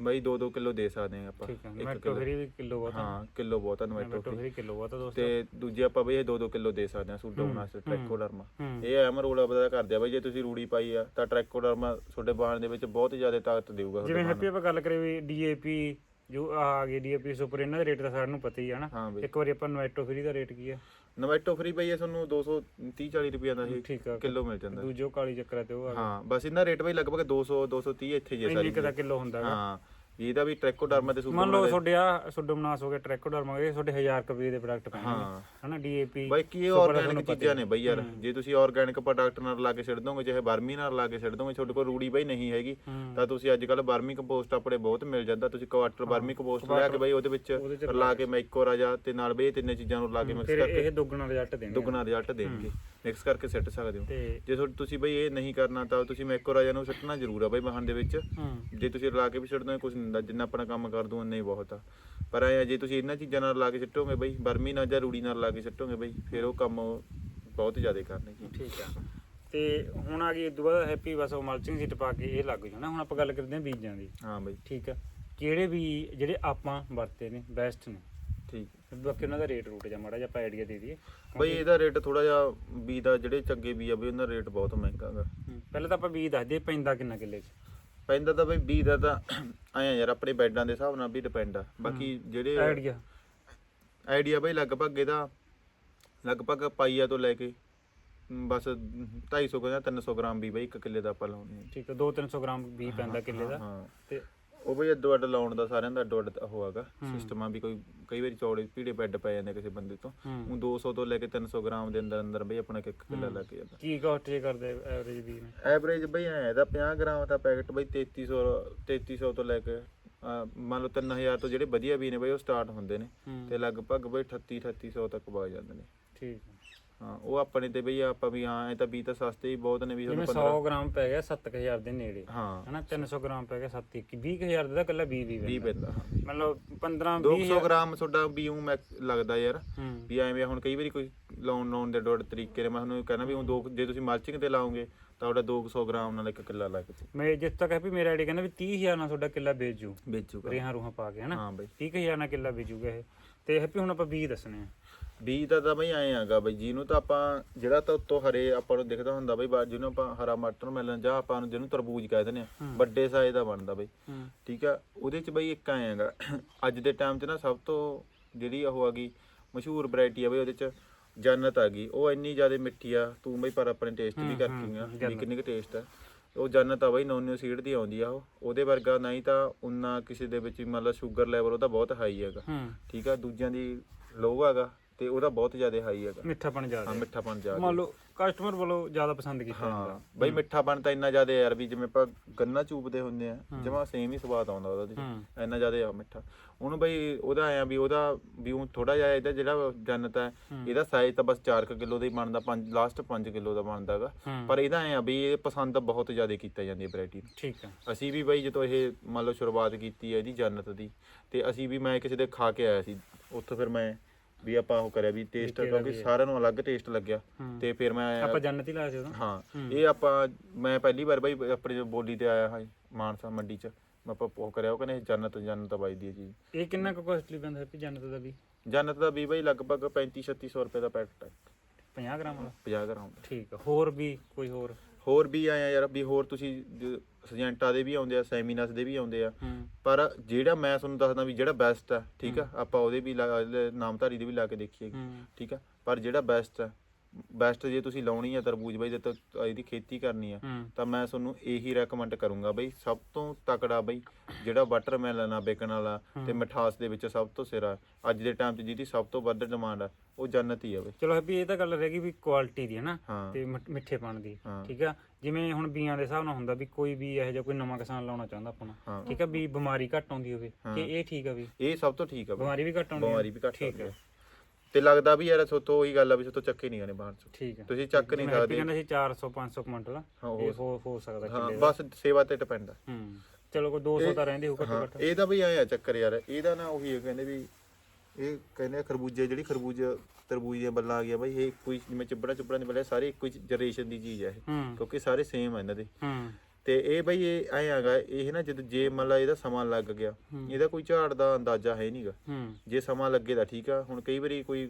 ਬਈ 2-2 ਕਿਲੋ ਦੇ ਸਕਦੇ ਆ ਆਪਾਂ ਠੀਕ ਹੈ ਮੈਟੋ। ਫਰੀ ਵੀ ਕਿਲੋ ਬਹੁਤ ਹਾਂ ਕਿਲੋ ਬਹੁਤ ਆ ਨਵੈਟੋ ਮੈਟੋ ਫਰੀ ਕਿਲੋ ਬਹੁਤ ਆ ਦੋਸਤੋ। ਤੇ ਦੂਜੇ ਆਪਾਂ ਬਈ ਇਹ 2-2 ਕਿਲੋ ਦੇ ਸਕਦੇ ਆ ਸੂਡੋਮੋਨਾਸ ਤੇ ਟ੍ਰੈਕੋਡਰਮਾ ਇਹ ਐਮ ਰੋਲ ਆਪਦਾ ਕਰਦੇ ਆ ਬਈ ਜੇ ਤੁਸੀਂ ਰੂੜੀ ਪਾਈ ਆ ਤਾਂ ਟ੍ਰੈਕੋਡਰਮਾ ਤੁਹਾਡੇ ਬਾਣ ਦੇ ਵਿੱਚ ਬਹੁਤ ਜ਼ਿਆਦਾ ਤਾਕਤ ਦੇਊਗਾ ਜਿਵੇਂ ਹੈਪੀ ਆਪਾਂ ਗੱਲ ਕਰੇ ਵੀ ਡੀਏਪੀ ਜੋ ਆ ਗਈ ਡੀਏਪੀ ਸੁਪਰ ਇਹਨਾਂ ਦੇ ਰੇਟ ਤਾਂ ਸਾਰਿਆਂ ਨੂੰ ਪਤਾ ਹੀ ਆ ਨਾ। ਹਾਂ ਬਈ। ਇੱਕ ਵਾਰੀ ਆਪਾਂ ਨੋਇਟੋ ਫਰੀ ਦਾ ਰੇਟ ਕੀ ਆ? ਨਵੈਟੋ ਫ੍ਰੀ ਬਈ ਇਹ ਤੁਹਾਨੂੰ 230 40 ਰੁਪਏ ਦਾ ਇਹ ਠੀਕ ਆ। ਕਿਲੋ ਮਿਲ ਜਾਂਦਾ। ਦੂਜੋ ਕਾਲੀ ਚੱਕਰ ਤੇ ਉਹ ਆ ਹਾਂ ਬਸ ਇਹਨਾਂ ਰੇਟ ਬਈ ਲਗਭਗ 200 230 ਇੱਥੇ ਜੇ ਇੰਨੀ ਸਾਰੀ ਕੁ ਦਾ ਕਿਲੋ ਹੁੰਦਾ। ਹਾਂ। ਵੀ ਇਹਦਾ ਵੀ ਟ੍ਰੈਕੋਡਰਮਾ ਤੇ ਮੰਨ ਲਓ ਤੁਹਾਡੇ ਆ ਸੁਡੋਮਨਾਸ ਹੋ ਗਿਆ ਟ੍ਰੈਕੋਡਰਮ ਹੋ ਗਿਆ ਤੁਹਾਡੇ 1000 ਰੁਪਏ ਦੇ ਪ੍ਰੋਡਕਟ ਪੈਣਗੇ ਹਨਾ ਡੀਏਪੀ ਬਾਈ ਕੀ ਆਰਗੈਨਿਕ ਚੀਜ਼ਾਂ ਨੇ ਬਈ ਯਾਰ। ਜੇ ਤੁਸੀਂ ਆਰਗੈਨਿਕ ਪ੍ਰੋਡਕਟ ਨਾਲ ਲਾ ਕੇ ਛੱਡ ਦੋਗੇ ਚਾਹੇ ਬਰਮੀ ਨਾਲ ਲਾ ਕੇ ਛੱਡ ਦੋਗੇ ਤੁਹਾਡੇ ਕੋਲ ਰੂੜੀ ਬਈ ਨਹੀਂ ਹੈਗੀ। ਤਾਂ ਤੁਸੀਂ ਅੱਜ ਕੱਲ ਬਰਮੀ ਕੰਪੋਸਟ ਆਪਣੇ ਬਹੁਤ ਮਿਲ ਜਾਂਦਾ। ਤੁਸੀਂ ਕੁਆਟਰ ਬਰਮੀ ਕੰਪੋਸਟ ਲਿਆ ਕੇ ਬਈ ਉਹਦੇ ਵਿੱਚ ਲਾ ਕੇ ਮੈਕੋ ਰਾਜਾ ਤੇ ਨਾਲ ਬਈ ਇਹ ਤਿੰਨੇ ਚੀਜ਼ਾਂ ਨੂੰ ਲਾ ਕੇ ਮਿਕਸ ਫਿਰ ਕਰਕੇ ਇਹ ਦੁੱਗਣਾ ਰਿਜ਼ਲਟ ਦੇਣਗੇ। ਦੁੱਗਣਾ ਰਿਜ਼ਲਟ ਦੇਣਗੇ। ਮਿਕਸ ਕਰਕੇ ਸਿੱਟ ਸਕਦੇ ਹੋ। ਤੇ ਜੇ ਤੁਹਾਡੇ- ਤੁਸੀਂ ਬਈ ਇਹ ਨਹੀਂ ਕਰਨਾ ਤਾਂ ਤੁਸੀਂ ਮੈਕੋ ਰਾਜਾ ਨੂੰ ਸਿੱਟਣਾ ਜ਼ਰੂਰ ਆ ਬਈ ਵਾਹਨ ਦੇ ਵਿੱਚ। ਹੂੰ। ਜੇ ਤੁਸੀਂ ਲਾ ਕੇ ਵੀ ਛੱਡਦੇ ਹੋ ਕੁਝ ਹੁੰਦਾ ਜਿੰਨਾ ਆਪਣਾ ਕੰਮ ਕਰ ਦੋ ਉਨਾ ਹੀ ਬਹੁਤ ਆ। ਪਰ ਐ ਜੇ ਤੁਸੀਂ ਇਹਨਾਂ ਚੀਜ਼ਾਂ ਨਾਲ ਲਾ ਕੇ ਸਿੱਟੋਗੇ ਬਈ ਬਰਮੀ ਨਾਲ ਜਾਂ ਰੂੜੀ ਨਾਲ ਲਾ ਕੇ ਸਿੱਟੋਗੇ ਬਈ ਫਿਰ ਉਹ ਕੰਮ ਬਹੁਤ ਜ਼ਿਆਦਾ ਕਰਨਗੇ। ਠੀਕ ਆ। ਤੇ ਹੁਣ ਆ ਗਈ ਬਾਅਦ ਹੈਪੀ ਬਸ ਉਹ ਮਲਚਿੰਗ ਸੀਟ ਪਾ ਕੇ ਇਹ ਲੱਗ ਜਾਣਾ। ਹੁਣ ਆਪਾਂ ਗੱਲ ਕਰਦੇ ਹਾਂ ਬੀਜਾਂ ਦੀ। ਹਾਂ ਬਈ। ਠੀਕ ਆ। ਕਿਹੜੇ ਵੀ ਜਿਹੜੇ ਆਪਾਂ ਵਰਤੇ ਨੇ ਬੈਸਟ ਨੇ? ਠੀਕ। ਬਾਕੀ ਉਹਨਾਂ ਦਾ ਰੇਟ ਰੂਟ ਜਾਂ ਮਾੜਾ ਜਿਹਾ ਆਪਾਂ ਆਈਡੀਆ ਦੇ ਦਈਏ। ਬਈ ਇਹਦਾ ਰੇਟ ਥੋੜਾ ਜਿਹਾ ਬੀ ਦਾ ਜਿਹੜੇ ਚੰਗੇ ਬੀ ਆ ਬਈ ਉਹਨਾਂ ਦਾ ਰੇਟ ਬਹੁਤ ਮਹਿੰਗਾ ਗਾ। ਪਹਿਲਾਂ ਤਾਂ ਆਪਾਂ ਬੀਜ ਦੱਸਦੇ ਪੈਂਦਾ ਕਿੰਨਾ ਕਿੱਲੇ 'ਚ? ਪੈਂਦਾ ਤਾਂ ਬਈ ਬੀ ਦਾ ਤਾਂ ਆਇਆ ਯਾਰ ਆਪਣੇ ਬੈਡਾਂ ਦੇ ਹਿਸਾਬ ਨਾਲ ਵੀ ਡਿਪੈਂਡ ਆ। ਬਾਕੀ ਜਿਹੜੇ ਆਈਡੀਆ ਆਈਡੀਆ ਬਈ ਲਗਭਗ ਇਹਦਾ ਲਗਭਗ ਪਾਈਆ ਤੋਂ ਲੈ ਕੇ ਮ, ਬਸ 250 ਜਾਂ 300 ਗ੍ਰਾਮ ਵੀ ਬਈ ਇੱਕ ਕਿੱਲੇ ਦਾ ਆਪਾਂ ਲਾਉਂਦੇ ਹਾਂ। ਠੀਕ ਆ 2-300 ਗ੍ਰਾਮ ਬੀ ਪੈਂਦਾ ਕਿੱਲੇ ਦਾ। ਹਾਂ। ਤੇ ਉਹ ਬਈ ਅੱਡੋ ਅੱਡ ਲਾਉਣ ਦਾ ਸਾਰਿਆਂ ਦਾ ਅੱਡੋ ਅੱਡ ਉਹ ਹੈਗਾ। ਸਿਸਟਮ ਆ ਵੀ ਕੋਈ ਕਈ ਵਾਰੀ ਚੌੜੇ ਪੀੜੇ ਬੈੱਡ ਪੈ ਜਾਂਦੇ ਕਿਸੇ ਬੰਦੇ ਤੋਂ। ਉਹ 200 ਤੋਂ ਲੈ ਕੇ 300 ਗ੍ਰਾਮ ਦੇ ਅੰਦਰ ਅੰਦਰ ਬਈ ਆਪਣਾ ਇੱਕ ਕਿੱਲਾ ਲੱਗ ਜਾਂਦਾ। ਕੀ ਕਾਸਟ ਜੇ ਕਰਦੇ ਐਵਰੇਜ ਨੇ? ਐਵਰੇਜ ਬਈ ਐ ਇਹਦਾ 50 ਗ੍ਰਾਮ ਦਾ ਪੈਕਟ ਬਈ 3300 3300 ਤੋਂ ਲੈ ਕੇ ਮੰਨ ਲਓ 3000 ਤੋਂ ਜਿਹੜੇ ਵਧੀਆ ਵੀ ਨੇ ਬਈ ਉਹ ਸਟਾਰਟ ਹੁੰਦੇ ਨੇ। ਤੇ ਲਗਭਗ ਬਈ 38 3800 ਤੱਕ ਵਗ ਜਾਂਦੇ ਨੇ। ਠੀਕ। ਹਾਂ ਉਹ ਆਪਣੇ ਤੇ ਬਈ ਆਪਾਂ ਵੀ ਹਾਂ ਇਹ ਤਾਂ ਵੀ ਤਾਂ ਸਸਤੇ ਹੀ ਬਹੁਤ ਨੇ ਵੀ ਜਿਵੇਂ ਤੁਹਾਨੂੰ 100 ਗ੍ਰਾਮ ਪੈ ਗਿਆ 7000 ਦੇ ਨੇੜੇ। ਹਾਂ। ਹਨਾ 300 ਗ੍ਰਾਮ ਪੈ ਗਿਆ 7 21 20000 ਦਾ ਕੱਲਾ ਬੀ ਵੀ 20 ਪੈਂਦਾ। ਪੈਂਦਾ ਹਾਂ। ਮਤਲਬ 15 20 200 ਗ੍ਰਾਮ ਤੁਹਾਡਾ ਵੀ ਉਹ ਲੱਗਦਾ ਯਾਰ ਵੀ ਐਵੇਂ ਹੁਣ ਕਈ ਵਾਰੀ ਕੋਈ ਲਾਉਣ ਲਾਉਣ ਦੇ ਡੋੜ ਤਰੀਕੇ ਨੇ ਮੈਂ ਤੁਹਾਨੂੰ ਕਹਿੰਦਾ ਵੀ ਉਹ ਦੋ ਜੇ ਤੁਸੀਂ ਮਲਚਿੰਗ ਤੇ ਲਾਓਗੇ ਤਾਂ ਉਹਦਾ 200 ਗ੍ਰਾਮ ਨਾਲ ਇੱਕ ਕਿੱਲਾ ਲੱਗ ਜੂ ਮੈਂ ਜਿਸ ਤੱਕ ਹੈ ਵੀ ਮੇਰਾ ਆਈਡੀ ਕਹਿੰਦਾ ਵੀ 30000 ਨਾਲ ਤੁਹਾਡਾ ਕਿੱਲਾ ਵੇਚੂ। ਵੇਚੂਗਾ। ਰੇਹਾਂ ਰੂਹਾਂ ਪਾ ਕੇ ਹਨਾ? ਹਾਂ ਬਈ। 30000 ਨਾਲ ਕਿੱਲਾ ਵੇਚੂਗਾ ਇਹ। ਤੇ ਹੈਪੀ ਹੁਣ ਆਪਾਂ ਬੀ ਦੱਸਣੇ ਆ। ਬੀਜ ਦਾ ਤਾਂ ਬਈ ਐਂ ਆਗਾ ਬਈ ਜਿਹਨੂੰ ਤਾਂ ਆਪਾਂ ਜਿਹੜਾ ਤਾਂ ਉੱਤੋਂ ਹਰੇ ਆਪਾਂ ਨੂੰ ਦਿਖਦਾ ਹੁੰਦਾ ਬਈ ਬਾ- ਜਿਹਨੂੰ ਆਪਾਂ ਹਰਾ ਮਟਰ ਮੈਲਨ ਜਾਂ ਆਪਾਂ ਨੂੰ ਜਿਹਨੂੰ ਤਰਬੂਜ ਕਹਿ ਦਿੰਦੇ ਆ ਵੱਡੇ ਸਾਈਜ਼ ਦਾ ਬਣਦਾ ਬਈ। ਹੂੰ। ਠੀਕ ਆ? ਉਹਦੇ ਚ ਬਈ ਇੱਕ ਐਂ ਹੈਗਾ ਅੱਜ ਦੇ ਟਾਈਮ 'ਚ ਨਾ ਸਭ ਤੋਂ ਜਿਹੜੀ ਉਹ ਆ ਗਈ ਮਸ਼ਹੂਰ ਵੈਰਾਈਟੀ ਆ ਬਈ ਉਹਦੇ ਚ ਜੰਨਤ ਆ ਗਈ ਉਹ ਇੰਨੀ ਜ਼ਿਆਦਾ ਮਿੱਠੀ ਆ ਤੂੰ ਬਈ ਪਰ ਆਪਣੇ ਟੇਸਟ ਵੀ ਕਰਕੇ ਆ? ਵੀ ਕਿੰਨੀ ਕੁ ਟੇਸਟ ਆ। ਉਹ ਜੰਨਤ ਆ ਬਈ ਨੌਨਿਓ ਸੀਡ ਦੀ ਆਉਂਦੀ ਆ ਉਹ। ਉਹਦੇ ਵਰਗਾ ਨਹੀਂ ਤਾਂ ਉਨਾ ਕਿਸੇ ਦੇ ਵਿੱਚ ਵੀ ਲਾ ਸ਼ੂਗਰ ਲੈਵਲ ਉਹਦਾ ਬਹੁਤ ਹਾਈ ਹੈਗਾ। ਹੂੰ। ਠੀਕ ਆ? ਦੂਜਿਆਂ ਦੀ ਲੋ ਹੈਗਾ ਤੇ ਉਹਦਾ ਬਹੁਤ ਜ਼ਿਆਦਾ ਹਾਈ ਹੈਗਾ। ਮਿੱਠਾਪਣ ਜ਼ਿਆਦਾ ਹਾਂ ਹੈ। ਮਿੱਠਾਪਨ ਜ਼ਿਆਦਾ। ਮੰਨ ਲਓ ਕਸਟਮਰ ਵੱਲੋਂ ਜ਼ਿਆਦਾ ਪਸੰਦ ਕੀਤਾ ਹਾਂ ਜਾਂਦਾ। ਬਈ ਮਿੱਠਾਪਨ ਤਾਂ ਇੰਨਾ ਜ਼ਿਆਦਾ ਯਾਰ ਵੀ ਜਿਵੇਂ ਆਪਾਂ ਗੰਨਾ ਚੂਪਦੇ ਹੁੰਦੇ ਆ ਜਮਾ ਸੇਮ ਹੀ ਸਵਾਦ ਆਉਂਦਾ ਉਹਦਾ ਹੂੰ। ਇੰਨਾ ਜ਼ਿਆਦਾ ਆ ਮਿੱਠਾ। ਉਹਨੂੰ ਬਈ ਉਹਦਾ ਆਇਆ ਵੀ ਉਹਦਾ ਵੀ ਉਹ ਥੋੜਾ ਜਿਹਾ ਇਹਦਾ ਜਿਹੜਾ ਜੰਨਤ ਹੈ ਇਹਦਾ ਸਾਈਜ਼ ਤਾਂ ਬਸ 4 ਕਿਲੋ ਦਾ ਹੀ ਬਣਦਾ 5 ਲਾਸਟ 5 ਕਿਲੋ ਦਾ ਬਣਦਾਗਾ ਹੂੰ। ਪਰ ਇਹਦਾ ਆਇਆ ਵੀ ਇਹ ਪਸੰਦ ਬਹੁਤ ਜ਼ਿਆਦਾ ਕੀਤਾ ਜਾਂਦੀ ਹੈ ਵੈਰਾਈਟੀ ਨੂੰ। ਠੀਕ ਹੈ। ਅਸੀਂ ਵੀ ਬਈ ਜਦੋਂ ਇਹ ਮੰਨ ਲਓ ਸ਼ੁਰੂਆਤ ਕੀਤੀ ਹੈ ਇਹਦੀ ਜੰਨਤ ਦੀ ਤੇ ਅਸੀਂ ਵੀ ਮੈਂ ਕਿਸੇ ਦੇ ਖਾ ਕੇ ਆਇਆ ਸੀ ਉੱਥੋਂ ਫਿਰ ਮੈਂ ਵੀ ਆਪਾਂ ਉਹ ਕਰਿਆ ਵੀ ਟੇਸਟ ਕਿਉਂਕਿ ਸਾਰਿਆਂ ਨੂੰ ਅਲੱਗ ਟੇਸਟ ਲੱਗਿਆ। ਤੇ ਫਿਰ ਮੈਂ ਆਪਾਂ ਜੰਨਤ ਹੀ ਲਾਇਆ ਸੀ ਉਦੋਂ। ਹਾਂ ਇਹ ਆਪਾਂ ਮੈਂ ਪਹਿਲੀ ਵਾਰ ਬਈ ਆਪਣੀ ਬੋਲੀ ਤੇ ਆਇਆ ਹਾਂ ਮਾਨਸਾ ਮੰਡੀ ਚ ਮੈਂ ਆਪਾਂ ਉਹ ਕਰਿਆ ਉਹ ਕਹਿੰਦੇ ਜੰਨਤ ਜੰਨਤ ਬਾਈ ਦੀ ਚੀਜ਼ ਇਹ ਕਿੰਨਾ ਕੁ ਕੋਸਟਲੀ ਪੈਂਦਾ ਹੈ ਜੰਨਤ ਦਾ ਵੀ? ਜੰਨਤ ਦਾ ਵੀ ਬਈ ਲਗਭਗ 35 3600 ਰੁਪਏ ਦਾ ਪੈਕਟ ਹੈ 50 ਗ੍ਰਾਮ ਵਾਲਾ? 50 ਗ੍ਰਾਮ। ਦਾ ਠੀਕ ਹੋਰ ਵੀ ਕੋਈ ਹੋਰ? ਹੋਰ ਵੀ ਆਇਆ ਯਾਰ ਵੀ ਹੋਰ ਤੁਸੀਂ ਸਜੈਂਟਾ ਦੇ ਵੀ ਆਉਂਦੇ ਆ ਸੈਮੀਨਸ ਦੇ ਵੀ ਆਉਂਦੇ ਆ। ਪਰ ਜਿਹੜਾ ਮੈਂ ਤੁਹਾਨੂੰ ਦੱਸਦਾ ਵੀ ਜਿਹੜਾ ਬੈਸਟ ਆ ਠੀਕ ਆ ਆਪਾਂ ਉਹਦੇ ਵੀ ਨਾਮਧਾਰੀ ਦੇ ਵੀ ਲਾ ਕੇ ਦੇਖੀਏ। ਠੀਕ ਆ ਪਰ ਜਿਹੜਾ ਬੈਸਟ ਆ ਬੈਸਟ ਜੇ ਤੁਸੀਂ ਲਾਉਣੀ ਆ ਤਰਬੂਜ ਬਾਈ ਜੇ ਤਾਂ ਇਹਦੀ ਖੇਤੀ ਕਰਨੀ ਆ ਹੂੰ। ਤਾਂ ਮੈਂ ਤੁਹਾਨੂੰ ਇਹੀ ਰეკਮੈਂਡ ਕਰੂੰਗਾ ਬਈ ਸਭ ਤੋਂ ਤਕੜਾ ਬਈ ਜਿਹੜਾ ਵਾਟਰਮੈਲਨ ਆ ਵੇਚਣ ਵਾਲਾ ਤੇ ਮਿਠਾਸ ਦੇ ਵਿੱਚ ਸਭ ਤੋਂ ਸਿਰਾ ਅੱਜ ਦੇ ਟਾਈਮ 'ਚ ਜਿਹਦੀ ਸਭ ਤੋਂ ਵੱਧ ਡਿਮਾਂਡ ਆ ਉਹ ਜੰਨਤ ਹੀ ਆ ਬਈ। ਚਲੋ ਹੈਪੀ ਇਹ ਤਾਂ ਗੱਲ ਰਹਿ ਗਈ ਵੀ ਕੁਆਲਿਟੀ ਦੀ ਹੈ ਨਾ ਤੇ ਮਿੱਠ- ਮਿੱਠੇਪਣ ਦੀ। ਠੀਕ ਆ? ਜਿਵੇਂ ਹੁਣ ਬੀਆਂ ਦੇ ਹਿਸਾਬ ਨਾਲ ਹੁੰਦਾ ਵੀ ਕੋਈ ਵੀ ਇਹੋ ਜਿਹਾ ਕੋਈ ਨਵਾਂ ਕਿਸਾਨ ਲਾਉਣਾ ਚਾਹੁੰਦਾ ਆਪਣਾ ਠੀਕ ਆ? ਵੀ ਬਿਮਾਰੀ ਘੱਟ ਆਉਂਦੀ ਹੋਵੇ ਕਿ ਇਹ ਠੀਕ ਆ ਵੀ? ਇਹ ਸਭ ਤੋਂ ਠੀਕ ਆ ਬਿਮਾਰੀ ਵੀ ਘੱਟ ਆਉਂਦੀ ਬਿਮਾਰੀ ਵੀ ਘੱਟ ਠੀਕ ਆ। ਤੇ ਲੱਗਦਾ ਵੀ ਯਾਰ ਸੋਤੋਂ ਉਹੀ ਗੱਲ ਆ ਵੀ ਸੋਤੋਂ ਚੱਕੇ ਨਹੀਂ ਗਏ ਬਾਹਰ ਚ। ਠੀਕ ਹੈ ਤੁਸੀਂ ਚੱਕ ਨਹੀਂ ਸਕਦੇ। ਕਹਿੰਦਾ ਸੀ 400 500 ਕੁਇੰਟਲ। ਹਾਂ, ਇਹ ਹੋ ਹੋ ਸਕਦਾ ਹਾਂ ਕਿੱਲੇ ਦਾ। ਬਸ ਸੇਵਾ ਤੇ ਡਿਪੈਂਡ ਆ। ਹੂੰ। ਚਲੋ ਕੋਈ 200 ਤਾਂ ਰਹਿੰਦੇ ਹੋ ਘੱਟੋ ਹਾਂ ਘੱਟ। ਇਹਦਾ ਵੀ ਆਇਆ ਚੱਕਰ ਯਾਰ। ਇਹਦਾ ਨਾ ਉਹੀ ਹੈ ਕਹਿੰਦੇ ਵੀ ਇਹ ਕਹਿੰਦੇ ਆ ਖਰਬੂਜੇ ਜਿਹੜੀ ਖਰਬੂਜ ਤਰਬੂਜ ਦੀਆਂ ਬੱਲਾਂ ਆ ਗਿਆ ਬਾਈ ਇਹ ਕੋਈ ਜਿਵੇਂ ਚਿਬੜਾ ਚਿਬੜਾ ਨਹੀਂ ਬੱਲੇ ਸਾਰੇ ਇੱਕੋ ਹੀ ਜਨਰੇਸ਼ਨ ਦੀ ਚੀਜ਼ ਹੈ ਇਹ। ਹੂੰ। ਕਿਉਂਕਿ ਸਾਰੇ ਸੇਮ ਆ ਇਹਨਾਂ ਦੇ। ਹੂੰ। ਤੇ ਇਹ ਬਈ ਇਹ ਐ ਹੈਗਾ ਇਹ ਨਾ ਜਦ ਜੇ ਮੰਨ ਲਾ ਇਹਦਾ ਸਮਾਂ ਲੱਗ ਗਿਆ ਇਹਦਾ ਕੋਈ ਝਾੜ ਦਾ ਅੰਦਾਜ਼ਾ ਹੈ ਨਹੀਂਗਾ ਜੇ ਸਮਾਂ ਲੱਗੇ ਤਾਂ ਠੀਕ ਆ ਹੁਣ ਕਈ ਵਾਰੀ ਕੋਈ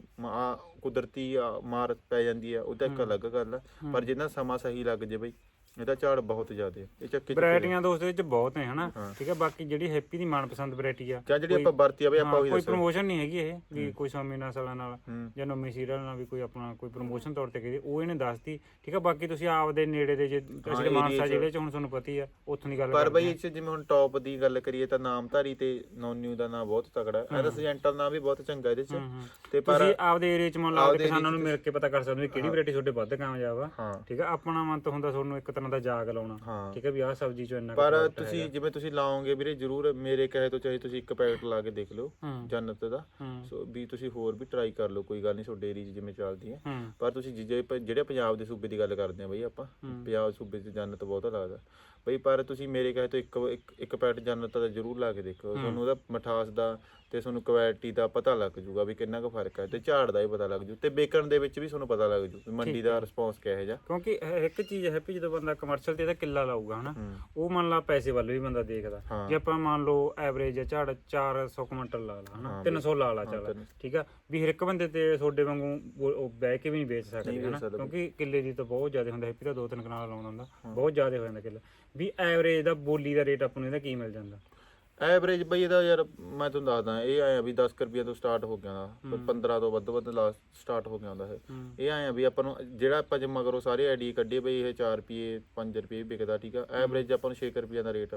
ਕੁਦਰਤੀ ਮਾਰ ਪੈ ਜਾਂਦੀ ਆ ਉਹ ਤਾਂ ਇੱਕ ਅਲੱਗ ਗੱਲ ਆ ਪਰ ਜਿੰਨਾ ਸਮਾਂ ਸਹੀ ਲੱਗ ਜੇ ਬਈ। ਇਹਦਾ ਝਾੜ ਬਹੁਤ ਜ਼ਿਆਦਾ ਹੈ ਇਹ ਚੱਕੇ ਵੈਰਾਈਟੀਆਂ ਦੋਸਤ ਵਿੱਚ ਬਹੁਤ ਨੇ ਹਨਾ? ਹਾਂ। ਠੀਕ ਹੈ ਬਾਕੀ ਜਿਹੜੀ ਹੈਪੀ ਦੀ ਮਨਪਸੰਦ ਵੈਰਾਈਟੀ ਆ ਜਾਂ ਜਿਹੜੀ ਆਪਾਂ ਵਰਤੀ ਆ ਬਈ ਆਪਾਂ ਹਾਂ, ਉਹੀ ਕੋਈ ਪ੍ਰੋਮੋਸ਼ਨ ਨਹੀਂ ਹੈਗੀ ਇਹ ਵੀ ਕੋਈ ਸਵਾਮੀ ਨਸਲਾਂ ਨਾਲ ਹੂੰ। ਜਾਂ ਨਵੀਂ ਸੀਰੀਅਲ ਨਾਲ ਵੀ ਕੋਈ ਆਪਣਾ ਕੋਈ ਪ੍ਰੋਮੋਸ਼ਨ ਤੌਰ ਤੇ ਕੀਤੀ ਉਹ ਇਹਨੇ ਦੱਸਤੀ। ਠੀਕ ਆ ਬਾਕੀ ਤੁਸੀਂ ਆਪਦੇ ਨੇੜੇ ਦੇ ਜੇ ਅਸੀਂ ਮਾਨਸਾ ਜ਼ਿਲ੍ਹੇ ਚ ਹੁਣ ਤੁਹਾਨੂੰ ਪਤਾ ਹੀ ਆ ਉੱਥੋਂ ਦੀ ਗੱਲ ਪਰ ਬਈ 'ਚ ਜਿਵੇਂ ਹੁਣ ਟੌਪ ਦੀ ਗੱਲ ਕਰੀਏ ਤਾਂ ਨਾਮਧਾਰੀ ਤੇ ਨੌਨਿਊ ਦਾ ਨਾਮ ਬਹੁਤ ਤਕੜਾ ਹੈ। ਇਹਦਾ ਸਜੈਂਟਲ ਨਾਮ ਵੀ ਬਹੁਤ ਚੰਗਾ ਇਹਦੇ 'ਚ। ਹੂੰ, ਹੂੰ। ਤੇ ਪਰ ਤੁਸੀਂ ਆਪਦੇ ਏਰੀਆ ਚ ਮੰਨ ਲਓ ਕਿਸਾਨਾਂ ਨੂੰ ਮਿਲ ਕੇ ਪਤਾ ਕਰ ਸਕਦੇ ਹੋ ਕਿਹੜੀ ਵੈਰਾਈਟੀ ਤੁਹਾਡੇ ਵੱਧ ਕਾਮਯਾਬ ਆ। ਹਾਂ। ਠੀਕ ਆ ਆਪਣਾ ਮਨ ਤਾਂ ਹੁੰਦਾ ਤੁਹਾਨੂੰ ਇੱਕ ਤਰ੍ਹਾਂ ਦਾ ਜਾਗ ਲਾਉਣਾ। ਹਾਂ। ਠੀਕ ਹੈ ਵੀ ਆਹ ਸਬਜ਼ੀ ਚੋਂ ਇੰਨਾ ਕੁ ਪਰ product ਤੁਸੀਂ ਹੈਗਾ। ਜਿਵੇਂ ਤੁਸੀਂ ਲਾਓਗੇ ਵੀਰੇ ਜਰੂਰ ਮੇਰੇ ਕਹੇ ਤੋਂ ਚਾਹੇ ਤੁਸੀਂ ਇੱਕ ਪੈਕਟ ਲਾ ਕੇ ਦੇਖ ਲਓ ਹੂੰ। ਜੰਨਤ ਦਾ। ਹੂੰ। ਸੋ ਵੀ ਤੁਸੀਂ ਹੋਰ ਵੀ ਟਰਾਈ ਕਰ ਲਓ ਕੋਈ ਗੱਲ ਨਹੀਂ ਏਰੀਆ 'ਚ ਜਿਵੇਂ ਚੱਲਦੀ ਹੈ। ਹੂੰ। ਪਰ ਤੁਸੀਂ ਜਿਹੜੇ ਪ- ਜਿਹੜੇ ਪੰਜਾਬ ਦੇ ਸੂਬੇ ਦੀ ਗੱਲ ਕਰਦੇ ਆ ਬਈ ਆਪਾਂ ਹੂੰ। ਪੰਜਾਬ ਸੂਬੇ 'ਚ ਜੰਨਤ ਬਹੁਤ ਲੱਗਦਾ। ਬਈ ਪਰ ਤੁਸੀਂ ਮੇਰੇ ਕਹੇ ਤੋਂ ਇੱਕ ਇੱਕ ਇੱਕ ਪੈਕਟ ਜੰਨਤ ਦਾ ਜਰੂਰ ਲਾ ਕੇ ਦੇਖੋ। ਤੁਹਾਨੂੰ ਉਹਦਾ ਮਠਾਸ ਦਾ ਤੇ ਤੁਹਾਨੂੰ ਕੁਆਲਿਟੀ ਦਾ ਪਤਾ ਲੱਗ ਜੂਗਾ ਵੀ ਕਿੰਨਾ ਕੁ ਫ਼ਰਕ ਹੈ ਤੇ ਝਾੜ ਦਾ ਵੀ ਪਤਾ ਲੱਗ ਜੂ ਤੇ ਵੇਚਣ ਦੇ ਵਿੱਚ ਵੀ ਤੁਹਾਨੂੰ ਪਤਾ ਲੱਗ ਜੂ ਮੰਡੀ ਦਾ ਰਿਸਪੌਂਸ ਕਿਹੋ ਜਿਹਾ। ਕਿਉਂਕਿ ਇੱਕ ਚੀਜ਼ ਹੈ ਵੀ ਜਦੋਂ ਬੰਦਾ ਕਮਰਸ਼ੀਅਲ ਤੇ ਇਹਦਾ ਕਿੱਲਾ ਲਾਊਗਾ ਹਨਾ ਉਹ ਮੰਨ ਲਾ ਪੈਸੇ ਵੱਲ ਵੀ ਬੰਦਾ ਦੇਖਦਾ। ਜੇ ਆਪਾਂ ਮੰਨ ਲਓ ਐਵਰੇਜ ਝਾੜ 400 ਕੁਇੰਟਲ ਲਾ ਲਾ ਹਨਾ 300 ਲਾ ਲਾ ਚੱਲ ਠੀਕ ਆ? ਵੀ ਹਰ ਇੱਕ ਬੰਦੇ ਤੇ ਤੁਹਾਡੇ ਵਾਂਗੂ ਉਹ ਬਹਿ ਕੇ ਵੀ ਨਹੀਂ ਵੇਚ ਸਕਦੇ ਹਨਾ ਕਿਉਂਕਿ ਕਿੱਲੇ ਦੀ ਤਾਂ ਬਹੁਤ ਜ਼ਿਆਦਾ ਹੁੰਦਾ ਹੈਪੀ ਤਾਂ ਦੋ ਤਿੰਨ ਕਨਾਲ ਲਾਉਂਦਾ ਹੁੰਦਾ ਬਹੁਤ ਜ਼ਿਆਦਾ ਹੋ ਜਾਂਦਾ ਕਿੱਲਾ। ਵੀ ਐਵਰੇਜ ਦਾ ਬੋਲੀ ਦਾ ਰੇਟ ਆਪਾਂ ਨੂੰ ਇਹਦਾ ਕੀ ਮਿਲ ਜਾਂਦਾ? ਐਵਰੇਜ ਬਈ ਇਹਦਾ ਯਾਰ ਮੈਂ ਤੁਹਾਨੂੰ ਦੱਸਦਾ ਇਹ ਆਇਆ ਵੀ 10 ਰੁਪਏ ਤੋਂ ਸਟਾਰਟ ਹੋ ਗਿਆ ਦਾ ਪਰ 15 ਤੋਂ ਵੱਧ ਵੱਧ ਲਾਸਟ ਸਟਾਰਟ ਹੋ ਗਿਆ ਹੁੰਦਾ ਹੈ। ਇਹ ਆਇਆ ਵੀ ਆਪਾਂ ਨੂੰ ਜਿਹੜਾ ਆਪਾਂ ਜੇ ਮਗਰੋਂ ਸਾਰੇ ਆਈਡੀ ਕੱਢੇ ਬਈ ਇਹ 4 ਰੁਪਏ 5 ਰੁਪਏ ਵਿਕਦਾ ਠੀਕ ਆ? ਐਵਰੇਜ ਆਪਾਂ ਨੂੰ 6 ਰੁਪਏ ਦਾ ਰੇਟ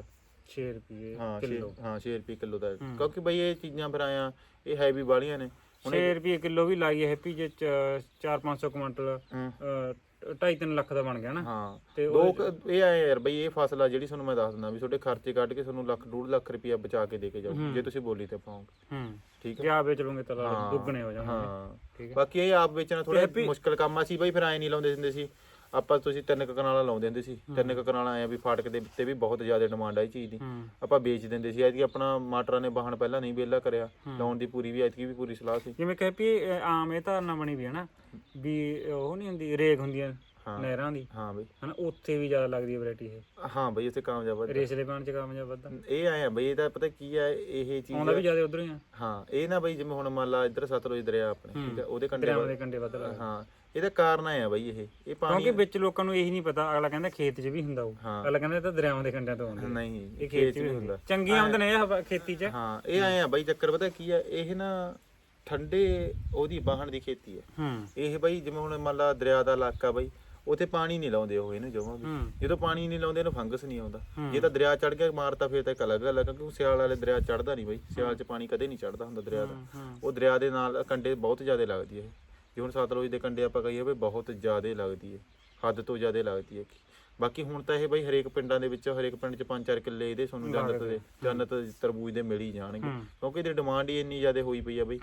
6 ਰੁਪਏ ਕਿਲੋ। ਹਾਂ 6 ਰੁਪਏ ਕਿਲੋ ਦਾ ਕਿਉਂਕਿ ਬਈ ਇਹ ਚੀਜ਼ਾਂ ਫਿਰ ਆਇਆ ਇਹ ਹੈਵੀ ਵਾਲੀਆਂ ਨੇ। 6 ਰੁਪਏ ਕਿਲੋ ਵੀ ਲਾਈ ਹੈਪੀ ਜੇ 4-500 ਕੁਇੰਟਲ। 2.5-3 ਲੱਖ ਦਾ ਬਣ ਗਿਆ ਨਾ। ਹਾਂ। ਤੇ ਉਹ ਲੋਕ ਇਹ ਆਏ ਯਾਰ ਬਈ ਇਹ ਫਸਲ ਆ ਜਿਹੜੀ ਤੁਹਾਨੂੰ ਮੈਂ ਦੱਸ ਦਿੰਦਾ ਵੀ ਤੁਹਾਡੇ ਖਰਚੇ ਕੱਢ ਕੇ ਤੁਹਾਨੂੰ ਲੱਖ ਡੂਢ ਲੱਖ ਰੁਪਇਆ ਬਚਾ ਕੇ ਦੇ ਕੇ ਜਾਓ। ਜੇ ਤੁਸੀਂ ਬੋਲੀ ਤੇ ਪਾਓਗੇ ਹੂੰ। ਠੀਕ ਹੈ। ਜੇ ਆ ਵੇਚ ਲਓਗੇ ਤਾਂ ਹਾਂ। ਦੁੱਗਣੇ ਹੋ ਜਾਣਗੇ। ਹਾਂ। ਠੀਕ ਹੈ। ਬਾਕੀ ਇਹ ਆਪ ਵੇਚਣਾ ਥੋੜਾ ਮੁਸ਼ਕਲ ਕੰਮ ਆ ਸੀ ਬਈ ਫਿਰ ਐ ਨਹੀਂ ਲਾਉਂਦੇ ਹੁੰਦੇ ਸੀ। ਆਪਾਂ ਤੁਸੀਂ ਤਿੰਨ ਕੁ ਕਨਾਲਾਂ ਲਾਉਂਦੇ ਹੁੰਦੇ ਸੀ ਤਿੰਨ ਕੁ ਕਨਾਲਾਂ ਆਏ ਆ ਵੀ ਫਾਟਕ ਦੇ ਉੱਤੇ ਵੀ ਬਹੁਤ ਜ਼ਿਆਦਾ ਡਿਮਾਂਡ ਆ ਇਹ ਚੀਜ਼ ਦੀ। ਆਪਾਂ ਵੇਚ ਦਿੰਦੇ ਸੀ ਐਤਕੀ ਆਪਣਾ ਮਾਟਰਾਂ ਨੇ ਵਾਹਣ ਪਹਿਲਾਂ ਨਹੀਂ ਵਿਹਲਾ ਕਰਿਆ ਲਾਉਣ ਦੀ ਪੂਰੀ ਵੀ ਐਤਕੀ ਵੀ ਪੂਰੀ ਸਲਾਹ ਸੀ। ਜਿਵੇਂ ਕਹੇ ਵੀ ਇਹ ਆਮ ਇਹ ਧਾਰਨਾ ਬਣੀ ਵੀ ਹੈ ਨਾ ਵੀ ਉਹ ਨਹੀਂ ਹੁੰਦੀ ਰੇਗ ਹੁੰਦੀਆਂ। ਨਹਿਰਾਂ ਦੀ। ਹਾਂ ਬਈ। ਹਨਾ ਉੱਥੇ ਵੀ ਜ਼ਿਆਦਾ ਲੱਗਦੀ ਹੈ ਵੈਰਾਈਟੀ ਇਹ। ਹਾਂ ਬਈ ਇੱਥੇ ਕਾਮਯਾਬ ਆ। ਰੇਸਲੇ ਪਾਣ ਚ ਕਾਮਯਾਬ ਵੱਧਦਾ। ਇਹ ਆਇਆ ਬਈ ਇਹਦਾ ਪਤਾ ਕੀ ਹੈ ਇਹ ਚੀਜ਼ ਆਉਂਦਾ ਵੀ ਜ਼ਿਆਦਾ ਉਧਰ ਹੀ ਆ। ਹਾਂ ਇਹ ਨਾ ਬਈ ਜਿਵੇਂ ਹੁਣ ਮੰਨ ਲਾ ਇੱਧਰ ਸਤਲੁਜ ਦਰਿਆ ਆਪਣੇ ਠੀਕ ਹੈ ਉਹਦੇ ਕੰਢੇ ਦਰਿਆਵਾਂ ਦੇ ਕੰਢੇ ਵੱਧ ਲੱਗਦਾ। ਹਾਂ ਇਹਦਾ ਕਾਰਨ ਆਇਆ ਬਈ ਇਹ ਇਹ ਪਾਣੀ ਕਿਉਂਕਿ ਵਿੱਚ ਲੋਕਾਂ ਨੂੰ ਇਹੀ ਨਹੀਂ ਪਤਾ ਅਗਲਾ ਕਹਿੰਦਾ ਖੇਤ 'ਚ ਵੀ ਹੁੰਦਾ ਉਹ। ਹਾਂ। ਅਗਲਾ ਕਹਿੰਦਾ ਇਹ ਤਾਂ ਦਰਿਆਵਾਂ ਦੇ ਕੰਢਿਆਂ ਤੋਂ ਆਉਂਦਾ ਨਹੀਂ ਇਹ ਖੇਤ 'ਚ ਵੀ ਹੁੰਦਾ। ਚੰਗੀ ਆਮਦਨ ਇਹ ਹਵਾ- ਖੇਤੀ 'ਚ। ਹਾਂ ਇਹ ਆਇਆ ਬਈ ਚੱਕਰ ਪਤਾ ਕੀ ਹੈ ਇਹ ਨਾ ਠੰਡੇ ਉਹਦੀ ਬਾਹਣ ਦੀ ਖੇਤੀ ਹੈ ਹੂੰ। ਇਹ ਬਈ ਜਿਵੇਂ ਹੁਣ ਮੰਨ ਲਾ ਦਰਿਆ ਦਾ ਇਲਾਕਾ ਬਈ ਉੱਥੇ ਪਾਣੀ ਨਹੀਂ ਲਾਉਂਦੇ ਉਹ ਇਹਨੂੰ ਜਮਾਂ ਵੀ। ਹੂੰ। ਜਦੋਂ ਪਾਣੀ ਨਹੀਂ ਲਾਉਂਦੇ ਇਹਨੂੰ ਫੰਗਸ ਨਹੀਂ ਆਉਂਦਾ। ਹੂੰ। ਜੇ ਤਾਂ ਦਰਿਆ ਚੜ ਗਿਆ ਮਾਰਤਾ ਫੇਰ ਤਾਂ ਇੱਕ ਅਲੱਗ ਗੱਲ ਹੈ ਕਿਉਂਕਿ ਸਿਆਲ ਵਾਲੇ ਦਰਿਆ ਚੜਦਾ ਨਹੀਂ ਬਈ। ਸਿਆਲ 'ਚ ਪਾਣੀ ਕਦੇ ਨਹੀਂ ਚੜਦਾ ਹੁੰਦਾ ਦਰਿਆ ਦਾ। ਹੂੰ ਉਹ ਦਰਿਆ ਦੇ ਨਾਲ ਕੰਡੇ ਬਹੁਤ ਜ਼ਿਆਦਾ ਲੱਗਦੀ ਹੈ ਜੇ ਹੁਣ ਸਤਲੁਜ ਦੇ ਕੰਡੇ ਆਪਾਂ ਕਹੀਏ ਬਈ ਬਹੁਤ ਜ਼ਿਆਦਾ ਲੱਗਦੀ ਹੈ ਹੱਦ ਤੋਂ ਜ਼ਿਆਦਾ ਲੱਗਦੀ ਹੈ। ਬਾਕੀ ਹੁਣ ਤਾਂ ਇਹ ਬਈ ਹਰੇਕ ਪਿੰਡਾਂ ਦੇ ਵਿੱਚ ਹਰੇਕ ਪਿੰਡ 'ਚ 5-4 ਕਿੱਲੇ ਇਹਦੇ ਤੁਹਾਨੂੰ ਜੰਨਤ ਦੇ ਜੰਨਤ ਤਰਬੂਜ ਦੇ ਮਿਲ ਹੀ ਜਾਣਗੇ। ਕਿਉਂਕਿ ਇਹਦੀ ਡਿਮਾਂਡ ਹੀ ਇੰਨੀ ਜ਼ਿਆਦਾ ਹੋਈ ਪਈ ਆ ਬਈ।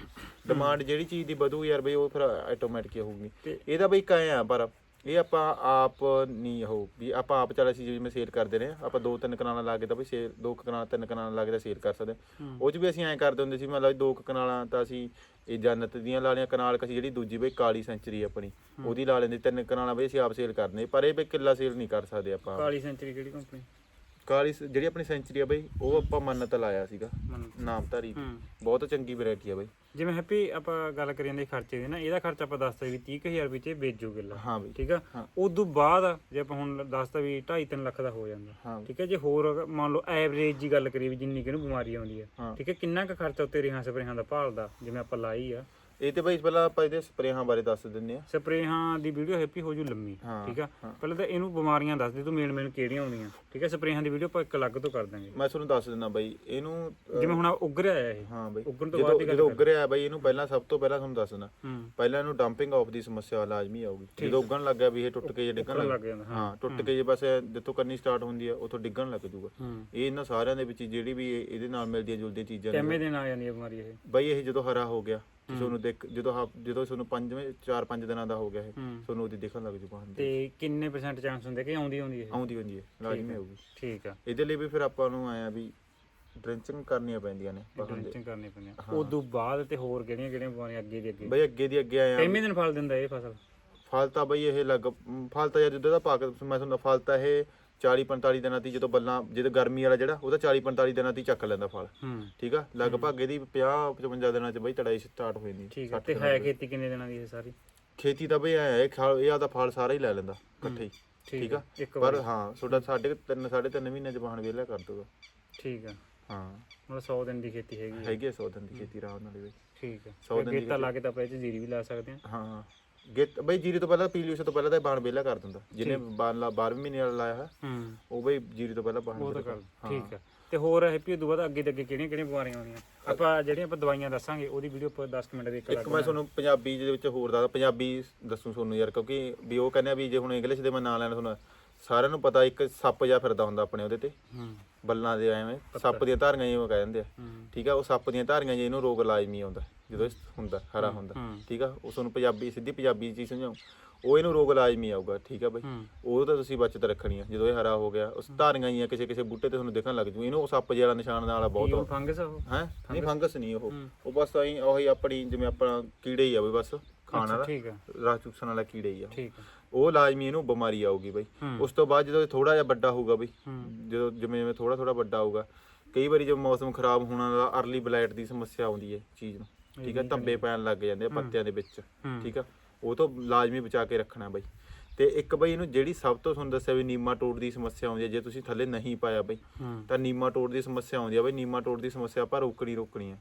ਡਿਮਾਂਡ ਜਿਹੜੀ ਚੀਜ਼ ਦੀ ਵਧੂ ਯਾਰ ਬਈ ਉਹ ਫਿਰ ਆਟੋਮੈਟਿਕ ਹੋਊਗੀ। ਇਹਦਾ ਬਈ ਕਾਏ ਆ ਪਰ ਇਹ ਆਪਾਂ ਆਪ ਨਹੀਂ ਉਹ ਵੀ ਆਪਾਂ ਆਪ ਚੱਲ ਅਸੀਂ ਜਿਵੇਂ ਸੇਲ ਕਰਦੇ ਨੇ ਆਪਾਂ ਦੋ ਤਿੰਨ ਕਨਾਲਾਂ ਲਾ ਕੇ ਤਾਂ ਸੇਲ ਦੋ ਕਨਾਲਾਂ ਤਿੰਨ ਕਨਾਲਾਂ ਲਾ ਕੇ ਤਾਂ ਸੇਲ ਕਰ ਸਕਦੇ। ਉਹ 'ਚ ਵੀ ਅਸੀਂ ਐਂ ਕਰਦੇ ਹੁੰਦੇ ਸੀ ਮਤਲਬ ਦੋ ਕਨਾਲਾਂ ਤਾਂ ਅਸੀਂ ਇਹ ਜੰਨਤ ਦੀਆਂ ਲਾ ਲਈਆਂ ਕਨਾਲ ਕਸੀ ਜਿਹੜੀ ਦੂਜੀ ਬਈ ਕਾਲੀ ਸੈਂਚਰੀ ਆਪਣੀ ਉਹਦੀ ਲਾ ਲੈਂਦੇ ਤਿੰਨ ਕਨਾਲਾਂ ਬਈ ਅਸੀਂ ਆਪ ਸੇਲ ਕਰਦੇ ਪਰ ਇਹ ਬਈ ਕਿੱਲਾ ਸੇਲ ਨਹੀਂ ਕਰ ਸਕਦੇ ਆਪਾਂ। ਕਾਲੀ ਸੈਂਚਰੀ ਕਿਹੜੀ ਕੰਪਨੀ ਕਾਲੀ ਜਿਹੜੀ ਆਪਣੀ ਸੈਂਚਰੀ ਆ ਬਈ ਉਹ ਆਪਾਂ ਮੰਨਤ ਲਾਇਆ ਸੀਗਾ ਨਾਮਧਾਰੀ ਦੀ। ਹੂੰ। ਬਹੁਤ ਚੰਗੀ ਵੈਰਾਈਟੀ ਆ ਬਈ। ਜਿਵੇਂ ਹੈਪੀ ਆਪਾਂ ਗੱਲ ਕਰੀ ਜਾਂਦੇ ਖਰਚੇ ਦੀ ਨਾ ਇਹਦਾ ਖਰਚਾ ਆਪਾਂ ਦੱਸਦੇ ਵੀ 30000 ਵਿੱਚ ਇਹ ਵੇਚੋ ਕਿੱਲਾ ਹਾਂ ਬਈ। ਠੀਕ ਆ? ਹਾਂ। ਉਦੋਂ ਬਾਅਦ ਜੇ ਆਪਾਂ ਹੁਣ ਦੱਸਦਾ ਵੀ 2.5 3 ਲੱਖ ਦਾ ਹੋ ਜਾਂਦਾ ਹਾਂ। ਠੀਕ ਹੈ ਜੇ ਹੋਰ ਅਗਰ ਮੰਨ ਲਓ ਐਵਰੇਜ ਦੀ ਗੱਲ ਕਰੀਏ ਵੀ ਜਿੰਨੀ ਕਿਹਨੂੰ ਬਿਮਾਰੀ ਆਉਂਦੀ ਹਾਂ। ਠੀਕ ਹੈ ਕਿੰਨਾ ਕੁ ਖਰਚਾ ਉੱਤੇ ਰਿਹਾਂ ਸਪਰੇਹਾਂ ਦਾ ਭਾਲਦਾ ਜਿਵੇਂ ਆਪਾਂ ਲਾਈ ਆ ਇਹ ਤੇ ਬਈ ਪਹਿਲਾਂ ਆਪਾਂ ਇਹਦੇ ਸਪਰੇਹਾਂ ਬਾਰੇ ਦੱਸ ਦਿੰਨੇ ਆ ਸਪਰੇਹਾਂ ਦੀ ਵੀਡੀਓ ਹੈਪੀ ਹੋ ਜੂ ਲੰਮੀ ਹਾਂ, ਠੀਕ ਆ? ਹਾਂ। ਪਹਿਲਾਂ ਤਾਂ ਇਹਨੂੰ ਬਿਮਾਰੀਆਂ ਦੱਸ ਦੇ ਤੂੰ ਮੇਨ ਮੇਨ ਕਿਹੜੀਆਂ ਆਉਂਦੀਆਂ ਠੀਕ ਹੈ ਸਪਰੇਹਾਂ ਦੀ ਵੀਡੀਓ ਆਪਾਂ ਇੱਕ ਅਲੱਗ ਤੋਂ ਕਰ ਦਾਂਗੇ ਮੈਂ ਤੁਹਾਨੂੰ ਦੱਸ ਦਿੰਦਾ ਬਈ ਇਹਨੂੰ ਅਹ, ਜਿਵੇਂ ਹੁਣ ਉਗਰਿਆ ਆ ਇਹ ਹਾਂ ਬਈ। ਉੱਗਣ ਤੋਂ ਜਦੋਂ ਬਾਅਦ ਦੀ ਗੱਲ ਜਦੋਂ ਉੱਗਰਿਆ ਬਈ ਇਹਨੂੰ ਪਹਿਲਾਂ ਸਭ ਤੋਂ ਪਹਿਲਾਂ ਤੁਹਾਨੂੰ ਦੱਸ ਦਿੰਦਾ। ਹੂੰ। ਪਹਿਲਾਂ ਇਹਨੂੰ ਡੰਪਿੰਗ ਆਫ ਦੀ ਸਮੱਸਿਆ ਲਾਜ਼ਮੀ ਆਊਗੀ। ਜਦੋਂ ਉੱਗਣ ਲੱਗਾ ਵੀ ਇਹ ਟੁੱਟ ਕੇ ਜੇ ਡਿੱਗਣ ਲੱਗ ਲੱਗ ਜਾਂਦਾ, ਹਾਂ। ਹਾਂ। ਟੁੱਟ ਕੇ ਜੇ ਬਸ ਇਹ ਜਿੱਥੋਂ ਕਰਨੀ ਸਟਾਰਟ ਹੁੰਦੀ ਆ ਉਥੋਂ ਡਿੱਗਣ ਲੱਗ ਜੂਗਾ ਹੂੰ। ਇਹ ਇਹਨਾਂ ਸਾਰਿਆਂ ਦੇ ਵਿੱਚ ਜਿਹੜੀ ਵੀ ਇਹ- ਇਹਦੇ ਨਾਲ ਮਿਲਦੀਆਂ ਜੁਲਦੀਆਂ ਚੀਜ਼ਾਂ ਨੇ ਕਿੰਨੇ ਦਿਨ ਆ ਜਾਂਦੀ ਹੈ ਬਿਮਾਰੀ ਇਹ। ਬਈ ਇਹ ਜਦੋਂ ਹਰਾ ਹੋ ਗਿਆ ਤੁਹਾਨੂੰ ਦੇਖ ਜਦੋਂ ਹ- ਜਦੋਂ ਤੁਹਾਨੂੰ ਪੰਜਵੇਂ 4-5 ਦਿਨਾਂ ਦਾ ਹੋ ਗਿਆ ਇਹ ਹੂੰ। ਤੁਹਾਨੂੰ ਉਹਦੀ ਦਿਖਣ ਲੱਗ ਜੂ ਬਾਹਰ। ਤੇ ਕਿੰਨੇ ਪਰਸੈਂਟ ਚਾਂਸ ਹੁੰਦੇ ਕਿ ਆਉਂਦੀ ਆਉਂਦੀ ਇਹ? ਆਉਂਦੀ ਹੁੰਦੀ ਹੈ ਲਾਜ਼ਮੀ ਆਊਗੀ ਠੀਕ ਆ। ਇਹਦੇ ਲਈ ਵੀ ਫਿਰ ਆਪਾਂ ਨੂੰ ਆਇਆ ਵੀ ਡ੍ਰਿੰਚਿੰਗ ਕਰਨੀਆਂ ਪੈਂਦੀਆਂ ਨੇ ਬਾਹਰ ਦੇ ਡ੍ਰਿੰਚਿੰਗ ਕਰਨੀ ਪੈਂਦੀ ਆ ਉਦੋਂ ਬਾਅਦ ਤੇ ਹੋਰ ਕਿਹੜੀਆਂ ਕਿਹੜੀਆਂ ਬਿਮਾਰੀਆਂ ਅੱਗੇ ਦੀ ਅੱਗੇ? ਬਈ ਅੱਗੇ ਦੀ ਅੱਗੇ ਆਇਆ। ਕਿੰਨੇ ਦਿਨ ਫਲ ਦਿੰਦਾ ਇਹ ਫਸਲ। ਫਲ ਤਾਂ ਬਈ ਇਹ ਲੱਗ ਮ, ਫਲ ਤਾਂ ਜਦੋਂ ਦਾ ਪਾਕ ਮੈਂ ਤੁਹਾਨੂੰ ਫਲ ਤਾਂ ਇਹ 40 45 ਦਿਨਾਂ ਦੀ ਜਦੋਂ ਬੱਲਾਂ ਜਦੋਂ ਗਰਮੀ ਵਾਲਾ ਜਿਹੜਾ ਉਹਦਾ 40 45 ਦਿਨਾਂ ਦੀ ਚੱਕ ਲੈਂਦਾ ਫਲ। ਹੂੰ। ਠੀਕ ਆ? ਲਗਭਗ ਇਹਦੀ 50 55 ਦਿਨਾਂ ਚ ਬਈ ਤੜਾਈ ਸਟਾਰਟ ਹੋ ਜਾਂਦੀ ਠੀਕ 60 ਤੇ ਹੈ। ਖੇਤੀ ਕਿੰਨੇ ਦਿਨਾਂ ਦੀ ਇਹ ਸਾਰੀ? ਖੇਤੀ ਤਾਂ ਬਈ ਐ ਇਹ ਖਾਲ- ਇਹ ਆਦਾ ਫਲ ਸਾਰਾ ਹੀ ਲੈ ਲੈਂਦਾ ਇਕੱਠੇ ਹੀ। ਠੀਕ ਆ? ਪਰ ਹਾਂ ਤੁਹਾਡਾ ਸਾਢੇ ਕੁ ਤਿੰਨ ਸਾਢੇ ਤਿੰਨ ਮਹੀਨੇ ਚ ਬਾਹਣ ਵੇਲਾ ਕਰ ਦੂਗਾ ਠੀਕ ਆ। ਹਾਂ। ਮਤਲਬ 100 ਦਿਨ ਦੀ ਖੇਤੀ ਹੈਗੀ। ਹੈਗੀ 100 ਦਿਨ ਦੀ ਖੇਤੀ ਰਾਹ ਨਾਲ ਬਈ। ਠੀਕ ਆ। ਸੌ ਦਿਨ ਦੀ ਗੇਤਾ ਲਾ ਕੇ ਤਾਂ ਆਪਾਂ ਇਹ ਚ ਜੀਰੀ ਵੀ ਲਾ ਸਕਦੇ ਆ। ਹਾਂ। ਗਿੱਤ ਬਈ ਜੀਰੀ ਤੋਂ ਪਹਿਲਾਂ ਪੀਲੀਓ ਤੋਂ ਪਹਿਲਾਂ ਤਾਂ ਇਹ ਬਾਣ ਵੇਲਾ ਕਰ ਦਿੰਦਾ। ਜਿਹਨੇ ਬਾਣ ਲਾ 12 ਮਹੀਨੇ ਵਾਲਾ ਲਾਇਆ ਹੈ ਹੂੰ। ਉਹ ਬਈ ਜੀਰੀ ਤੋਂ ਪਹਿਲਾਂ ਬਾਣ ਉਹ ਤਾਂ ਕਰ ਠੀਕ ਆ। ਤੇ ਹੋਰ ਹੈਪੀ ਉਦੋਂ ਬਾਅਦ ਅੱਗੇ ਅੱਗੇ ਕਿਹੜੀਆਂ ਕਿਹੜੀਆਂ ਬਿਮਾਰੀਆਂ ਆਉਂਦੀਆਂ? ਆਪਾਂ ਜਿਹੜੀਆਂ ਆਪਾਂ ਦਵਾਈਆਂ ਦੱਸਾਂਗੇ ਉਹਦੀ ਵੀਡੀਓ ਆਪਾਂ 10 ਮਿੰਟ ਦੇ ਇੱਕ ਇੱਕ ਮੈਂ ਤੁਹਾਨੂੰ ਪੰਜਾਬੀ ਦੇ ਵਿੱਚ ਹੋਰ ਦੱਸਦਾ ਪੰਜਾਬੀ ਦੱਸੂ ਤੁਹਾਨੂੰ ਯਾਰ ਕਿਉਂਕਿ ਵੀ ਉਹ ਕਹਿੰਦੇ ਆ ਵੀ ਜੇ ਹੁਣ ਇੰਗਲਿਸ਼ ਦੇ ਮੈਂ ਨਾਂ ਲੈਣਾ ਤੁਹਾਨੂੰ ਸਾਰਿਆਂ ਨੂੰ ਪਤਾ ਇੱਕ ਸੱਪ ਜਿਹਾ ਫਿਰਦਾ ਹੁੰਦਾ ਆਪਣੇ ਉਹਦੇ ਤੇ। ਹੂੰ। ਬੱਲਾਂ ਦੇ ਐਵੇਂ ਸੱਪ ਦੀਆਂ ਧਾਰੀਆਂ ਜਿਵੇਂ ਕਹਿ ਦਿੰਦੇ ਆ। ਹੂੰ। ਠੀਕ ਆ ਉਹ ਸੱਪ ਦੀਆਂ ਧਾਰੀਆਂ ਜੇ ਇਹਨੂੰ ਰੋਗ ਲਾਜ਼ਮੀ ਆਉਂਦਾ। ਜਦੋਂ ਇਹ ਹੁੰਦਾ ਹਰਾ ਹੁੰਦਾ। ਹੂੰ ਠੀਕ ਆ? ਉਹ ਤੁਹਾਨੂੰ ਪੰਜਾਬੀ ਸਿੱਧੀ ਪੰਜਾਬੀ ਚੀਜ਼ ਸਮਝਾਉ। ਉਹ ਇਹਨੂੰ ਰੋਗ ਲਾਜ਼ਮੀ ਆਊਗਾ ਠੀਕ ਆ ਬਈ? ਹੂੰ। ਉਹ ਤਾਂ ਤੁਸੀਂ ਬਚਤ ਰੱਖਣੀ ਆ ਜਦੋਂ ਇਹ ਹਰਾ ਹੋ ਗਿਆ। ਉਸ ਧਾਰੀਆਂ ਜੀਆਂ ਕਿਸੇ ਕਿਸੇ ਬੂਟੇ ਤੇ ਤੁਹਾਨੂੰ ਦਿਖਣ ਲੱਗ ਜੂ। ਇਹਨੂੰ ਸੱਪ ਜਿਹੜਾ ਨਿਸ਼ਾਨ ਵਾਲਾ ਕੀ ਬਹੁਤ ਉਹ ਫੰਗਸ ਆ ਉਹ? ਹੈ? ਨਹੀਂ ਫੰਗਸ? ਨਹੀਂ ਉਹ। ਹੂੰ। ਉਹ ਬਸ ਐਂ ਉਹੀ ਆਪਣੀ ਜਿਵੇਂ ਆਪਣਾ ਕੀੜੇ ਹੀ ਆ ਬਈ ਬਸ ਖਾਣ ਵਾਲਾ। ਠੀਕ ਆ। ਰਾਹ ਚੂਸਣ ਵਾਲਾ ਕੀੜੇ ਹੀ ਆ ਠੀਕ ਉਹ ਲਾਜ਼ਮੀ ਇਹਨੂੰ ਬਿਮਾਰੀ ਆਊਗੀ ਬਈ। ਹੂੰ। ਉਸ ਤੋਂ ਬਾਅਦ ਜਦੋਂ ਥੋੜਾ ਜਿਹਾ ਵੱਡਾ ਹੋਊਗਾ ਬਈ ਹੂੰ। ਜਦੋਂ ਜਿਵੇਂ ਜਿਵੇਂ ਥੋੜਾ ਥੋੜਾ ਵੱਡਾ ਹੋਊਗਾ ਕਈ ਵਾਰੀ ਜਦੋਂ ਮੌਸਮ ਖਰਾਬ ਹੋਣ ਦਾ ਅਰਲੀ ਬਲਾਈਟ ਦੀ ਸਮੱਸਿਆ ਆਉਂਦੀ ਹੈ ਚੀਜ਼ ਨੂੰ। ਠੀਕ ਹੈ ਧੱਬੇ ਪੈਣ ਲੱਗ ਜਾਂਦੇ ਆ ਪੱਤਿਆਂ ਦੇ ਵਿੱਚ ਠੀਕ ਆ? ਉਹ ਤੋਂ ਲਾਜ਼ਮੀ ਬਚਾ ਕੇ ਰੱਖਣਾ ਬਈ। ਤੇ ਇੱਕ ਬਈ ਇਹਨੂੰ ਜਿਹੜੀ ਸਭ ਤੋਂ ਤੁਹਾਨੂੰ ਦੱਸਿਆ ਵੀ ਨੀਮਾਟੋਡ ਦੀ ਸਮੱਸਿਆ ਆਉਂਦੀ ਹੈ ਜੇ ਤੁਸੀਂ ਥੱਲੇ ਨਹੀਂ ਪਾਇਆ ਬਈ ਤਾਂ ਨੀਮਾਟੋਡ ਦੀ ਸਮੱਸਿਆ ਆਉਂਦੀ ਹੈ ਬਈ। ਨੀਮਾਟੋਡ ਦੀ ਸਮੱਸਿਆ ਆਪਾਂ ਰੋਕਣੀ ਰੋਕਣੀ ਹੈ।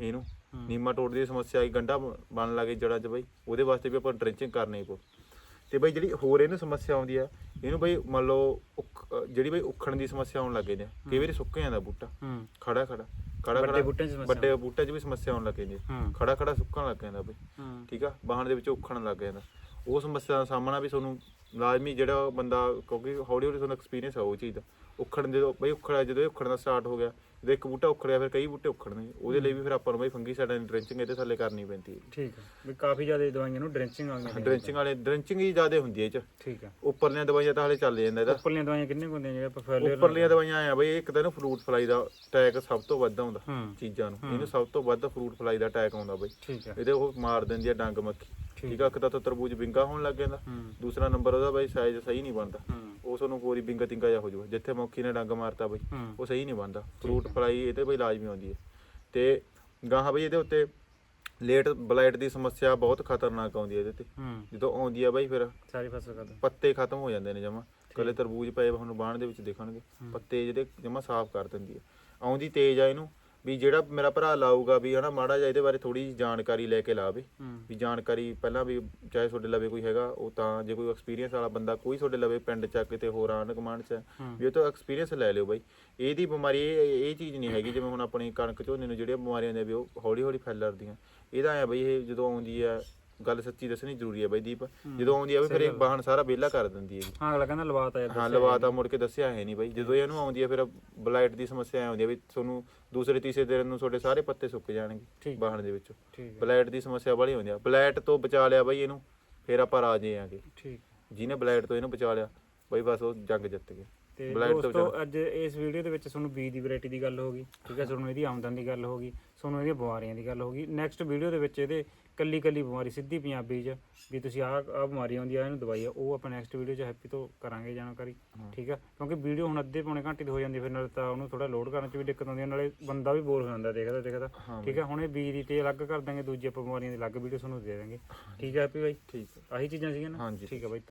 ਇਹਨੂੰ। ਨੀਮਾਟੋਡ ਦੀ ਸਮੱਸਿਆ ਆਈ ਗੰਡਾ ਬ- ਬਣਨ ਲੱਗੇ ਜੜਾਂ 'ਚ ਬਈ। ਉਹਦੇ ਵਾਸਤੇ ਵੀ ਆਪਾਂ ਡ੍ਰਿੰਚਿੰਗ ਕਰਨੀ ਪਊ। ਤੇ ਬਈ ਜਿਹੜੀ ਹੋਰ ਇਹਨੂੰ ਸਮੱਸਿਆ ਆਉਂਦੀ ਆ ਇਹਨੂੰ ਬਈ ਮੰਨ ਲਓ ਜਿਹੜੀ ਬਈ ਉਖੜਨ ਦੀ ਸਮੱਸਿਆ ਆਉਣ ਲੱਗੇ ਨੇ ਕਈ ਵਾਰੀ ਸੁੱਕ ਜਾਂਦਾ ਬੂਟਾ। ਖੜਾ ਖੜਾ ਖੜਾ ਵੱਡੇ ਬੂਟਿਆਂ 'ਚ ਸਮੱਸਿਆ ਵੱਡੇ ਬੂਟੇ 'ਚ ਵੀ ਸਮੱਸਿਆ ਆਉਣ ਲੱਗ ਜਾਂਦੀ ਹੈ। ਖੜਾ ਖੜਾ ਸੁੱਕਣ ਲੱਗ ਜਾਂਦਾ ਬਈ। ਹੂੰ। ਠੀਕ ਆ? ਬਾਹਣ ਦੇ ਵਿੱਚ ਉਖੜਨ ਲੱਗ ਜਾਂਦਾ। ਉਹ ਸਮੱਸਿਆ ਦਾ ਸਾਹਮਣਾ ਵੀ ਤੁਹਾਨੂੰ ਲਾਜ਼ਮੀ ਜਿਹੜਾ ਬੰਦਾ ਕਿਉਂਕਿ ਹੌਲੀ ਹੌਲੀ ਤੁਹਾਨੂੰ ਐਕਸਪੀਰੀਅੰਸ ਆ ਉਹ ਚੀਜ਼ ਦਾ। ਉਖੜਨ ਦੇ ਬਈ ਉਖੜਾ ਜਦੋਂ ਇਹ ਉਖੜਨਾ ਸਟਾਰਟ ਹੋ ਗਿਆ ਜਦੋਂ ਇੱਕ ਬੂਟਾ ਉਖੜਿਆ ਫਿਰ ਕਈ ਬੂਟੇ ਉਖੜਨੇ ਉਹਦੇ ਲਈ ਵੀ ਫਿਰ ਆਪਾਂ ਨੂੰ ਬਈ ਫੰਗੀ ਸਾਈਡਾਂ ਦੀ ਡ੍ਰਿੰਚਿੰਗ ਇਹਦੇ ਥੱਲੇ ਕਰਨੀ ਪੈਂਦੀ ਹੈ। ਠੀਕ ਆ ਵੀ ਕਾਫੀ ਜ਼ਿਆਦਾ ਦਵਾਈਆਂ ਨੂੰ ਡ੍ਰਿੰਚਿੰਗ ਆਉਂਦੀਆਂ ਨੇ। ਡ੍ਰਿੰਚਿੰਗ ਵਾਲੇ ਡ੍ਰਿੰਚਿੰਗ ਹੀ ਜ਼ਿਆਦਾ ਹੁੰਦੀ ਹੈ ਇਹ ਚ। ਠੀਕ ਆ ਉੱਪਰਲੀਆਂ ਦਵਾਈਆਂ ਤਾਂ ਹਲੇ ਚੱਲ ਜਾਂਦਾ ਇਹਦਾ। ਉੱਪਰਲੀਆਂ ਦਵਾਈਆਂ ਕਿੰਨੇ ਕੁ ਹੁੰਦੀਆਂ ਜਿਹੜੇ ਆਪਾਂ ਫੈਲਿਅਰ ਉੱਪਰਲੀਆਂ ਦਵਾਈਆਂ ਆ ਬਈ ਇੱਕ ਤਾਂ ਇਹਨੂੰ ਫਰੂਟ ਫਲਾਈ ਦਾ ਅਟੈਕ ਸਭ ਤੋਂ ਵੱਧ ਆਉਂਦਾ ਹੂੰ। ਚੀਜ਼ਾਂ ਨੂੰ। ਇਹਨੂੰ ਸਭ ਤੋਂ ਵੱਧ ਫਰੂਟ ਫਲਾਈ ਦਾ ਅਟੈਕ ਆਉਂਦਾ ਬਈ। ਠੀਕ ਆ ਇਹਦੇ ਉਹ ਮਾਰ ਦਿੰਦੀ ਆ ਡੰਗ ਮੱਖੀ। ਠੀਕ ਆ ਇੱਕ ਤਾਂ ਤਰਬੂਜ ਵਿੰਗਾ ਹੋਣ ਲੱਗ ਜਾਂਦਾ। ਦੂਸਰਾ ਨੰਬਰ ਉਹਦਾ ਬਾਈ ਸਾਈਜ਼ ਸਹੀ ਨਹੀਂ ਬਣਦਾ। ਉਹ ਤੁਹਾਨੂੰ ਪੂਰੀ ਵਿੰਗਾ ਤਿੰਗਾ ਜਾ ਹੋ ਜਾਊਗਾ। ਜਿੱਥੇ ਮੌਕੀ ਨੇ ਡੰਗ ਮਾਰਤਾ ਬਾਈ ਉਹ ਸਹੀ ਨਹੀਂ ਬਣਦਾ। ਫਰੂਟ ਫਲਾਈ ਇਹਦੇ ਬਈ ਲਾਜ਼ਮੀ ਆਉਂਦੀ ਹੈ। ਤੇ ਗਾਹਾਂ ਬਈ ਇਹਦੇ ਉੱਤੇ ਲੇਟ ਬਲਾਈਟ ਦੀ ਸਮੱਸਿਆ ਬਹੁਤ ਖਤਰਨਾਕ ਆਉਂਦੀ ਹੈ ਇਹਦੇ ਤੇ। ਜਦੋਂ ਆਉਂਦੀ ਆ ਬਾਈ ਫਿਰ ਸਾਰੀ ਫਸਲ ਕਰ ਪੱਤੇ ਖਤਮ ਹੋ ਜਾਂਦੇ ਨੇ ਜਮਾ। ਕੱਲੇ ਤਰਬੂਜ ਪਏ ਤੁਹਾਨੂੰ ਬਾਣ ਦੇ ਵਿੱਚ ਦਿਖਣਗੇ। ਪੱਤੇ ਜਿਹੜੇ ਜਮਾ ਸਾਫ਼ ਕਰ ਦਿੰਦੀ ਹੈ। ਆਉਂਦੀ ਤੇਜ਼ ਆ ਇਹਨੂੰ। ਵੀ ਜਿਹੜਾ ਮੇਰਾ ਭਰਾ ਲਾਊਗਾ ਵੀ ਹਨਾ ਮਾੜਾ ਜਿਹਾ ਇਹਦੇ ਬਾਰੇ ਥੋੜੀ ਜਾਣਕਾਰੀ ਲੈ ਕੇ ਲਾਵੇ ਵੀ ਜਾਣਕਾਰੀ ਪਹਿਲਾਂ ਵੀ ਚਾਹੇ ਤੁਹਾਡੇ ਲਵੇ ਕੋਈ ਹੈਗਾ ਉਹ ਤਾਂ ਜੇ ਕੋਈ ਐਕਸਪੀਰੀਅੰਸ ਵਾਲਾ ਬੰਦਾ ਕੋਈ ਤੁਹਾਡੇ ਲਵੇ ਪਿੰਡ ਚ ਆ ਕਿਤੇ ਹੋਰ ਆਣ ਕਮਾਂਡ ਚ। ਵੀ ਉਹ ਤੋਂ ਐਕਸਪੀਰੀਅੰਸ ਲੈ ਲਿਓ ਬਾਈ। ਇਹਦੀ ਬਿਮਾਰੀ ਇਹ ਇਹ ਚੀਜ਼ ਨਹੀਂ ਹੈਗੀ ਜਿਵੇਂ ਹੁਣ ਆਪਣੀ ਕਣਕ ਝੋਨੇ ਨੂੰ ਜਿਹੜੀਆਂ ਬਿਮਾਰੀਆਂ ਨੇ ਵੀ ਉਹ ਹੌਲੀ ਹੌਲੀ ਫੈਲਦੀਆਂ ਇਹਦਾ ਆ ਬਈ ਇਹ ਜਦੋਂ ਆਉਂਦੀ ਆ ਗੱਲ ਸੱਚੀ ਦੱਸਣੀ ਜ਼ਰੂਰੀ ਹੈ ਬਾਈ ਦੀਪ। ਜਦੋਂ ਆਉਂਦੀ ਆ ਵੀ ਫਿਰ ਇਹ ਵਾਹਣ ਸਾਰਾ ਵਿਹਲਾ ਕਰ ਦਿੰਦੀ ਹੈ ਹਾਂ ਅਗਲਾ ਕਹਿੰਦਾ ਲਵਾਤਾ ਯਾਰ ਹਾਂ ਲਵਾਤਾ ਮੁੜ ਕੇ ਦੱਸਿਆ ਹੈ ਨਹੀਂ ਬਾਈ। ਜਦੋਂ ਇਹਨੂੰ ਆਉਂਦੀ ਆ ਫਿਰ ਬਲਾਈਟ ਦੀ ਸਮੱਸਿਆ ਆਉਂਦੀ ਆ ਵੀ ਤੁਹਾਨੂੰ ਦੂਸਰੇ ਤੀਸਰੇ ਦਿਨ ਨੂੰ ਤੁਹਾਡੇ ਸਾਰੇ ਪੱਤੇ ਸੁੱਕ ਜਾਣਗੇ ਬਾਹਣ ਦੇ ਵਿੱਚੋਂ। ਬਲੈਟ ਦੀ ਸਮੱਸਿਆ ਬੜੀ ਹੁੰਦੀ ਆ। ਬਲੈਟ ਤੋਂ ਬਚਾ ਲਿਆ ਬਾਈ ਇਹਨੂੰ ਫਿਰ ਆਪਾਂ ਰਾਜੇ ਆਂਗੇ। ਠੀਕ ਜਿਹਨੇ ਬਲੈਟ ਤੋਂ ਇਹਨੂੰ ਬਚਾ ਲਿਆ ਬਾਈ ਬਸ ਉਹ ਜੰਗ ਜਿੱਤ ਗਏ। ਤੇ ਦੋਸਤੋ ਅੱਜ ਇਸ ਵੀਡੀਓ ਦੇ ਵਿੱਚ ਤੁਹਾਨੂੰ ਬੀਜ ਦੀ ਵੈਰਾਈਟੀ ਦੀ ਗੱਲ ਹੋ ਗਈ ਠੀਕ ਹੈ। ਤੁਹਾਨੂੰ ਇਹਦੀ ਆਮਦਨ ਦੀ ਗੱਲ ਹੋ ਗਈ ਤੁਹਾਨੂੰ ਇਹਦੀਆਂ ਬਿਮਾਰੀਆਂ ਦੀ ਗੱਲ ਹੋ ਗਈ। ਨੈਕਸਟ ਵੀਡੀਓ ਦੇ ਵਿੱਚ ਇਹਦੇ ਕੱਲੀ ਕੱਲੀ ਬਿਮਾਰੀ ਸਿੱਧੀ ਪੰਜਾਬੀ 'ਚ ਵੀ ਤੁਸੀਂ ਆਹ ਆਹ ਬਿਮਾਰੀ ਆਉਂਦੀ ਆ ਇਹਨੂੰ ਦਵਾਈ ਆ ਉਹ ਆਪਾਂ ਨੈਕਸਟ ਵੀਡੀਓ 'ਚ ਹੈਪੀ ਤੋਂ ਕਰਾਂਗੇ ਜਾਣਕਾਰੀ ਠੀਕ ਹੈ ਕਿਉਂਕਿ ਵੀਡੀਓ ਹੁਣ ਅੱਧੇ ਪੌਣੇ ਘੰਟੇ ਦੀ ਹੋ ਜਾਂਦੀ ਫਿਰ ਨਾਲ ਤਾਂ ਉਹਨੂੰ ਥੋੜਾ ਲੋਡ ਕਰਨ 'ਚ ਵੀ ਦਿੱਕਤ ਆਉਂਦੀ ਹੈ ਨਾਲੇ ਬੰਦਾ ਵੀ ਬੋਰ ਹੋ ਜਾਂਦਾ ਦੇਖਦਾ ਦੇਖਦਾ ਠੀਕ ਹੈ ਹੁਣ ਇਹ ਬੀਜ ਦੀ ਤੇ ਅਲੱਗ ਕਰ ਦਾਂਗੇ ਦੂਜੀ ਬਿਮਾਰੀਆਂ ਦੀ ਅਲੱਗ ਵੀਡੀਓ ਤੁਹਾਨੂੰ ਦੇ ਦਾਂਗੇ ਠੀਕ ਹੈ ਹੈਪੀ ਬਾਈ? ਠੀਕ ਆਹੀ ਚੀਜ਼ਾਂ ਸੀਗੀਆਂ ਨਾ। ਠੀਕ ਹੈ ਬਾਈ।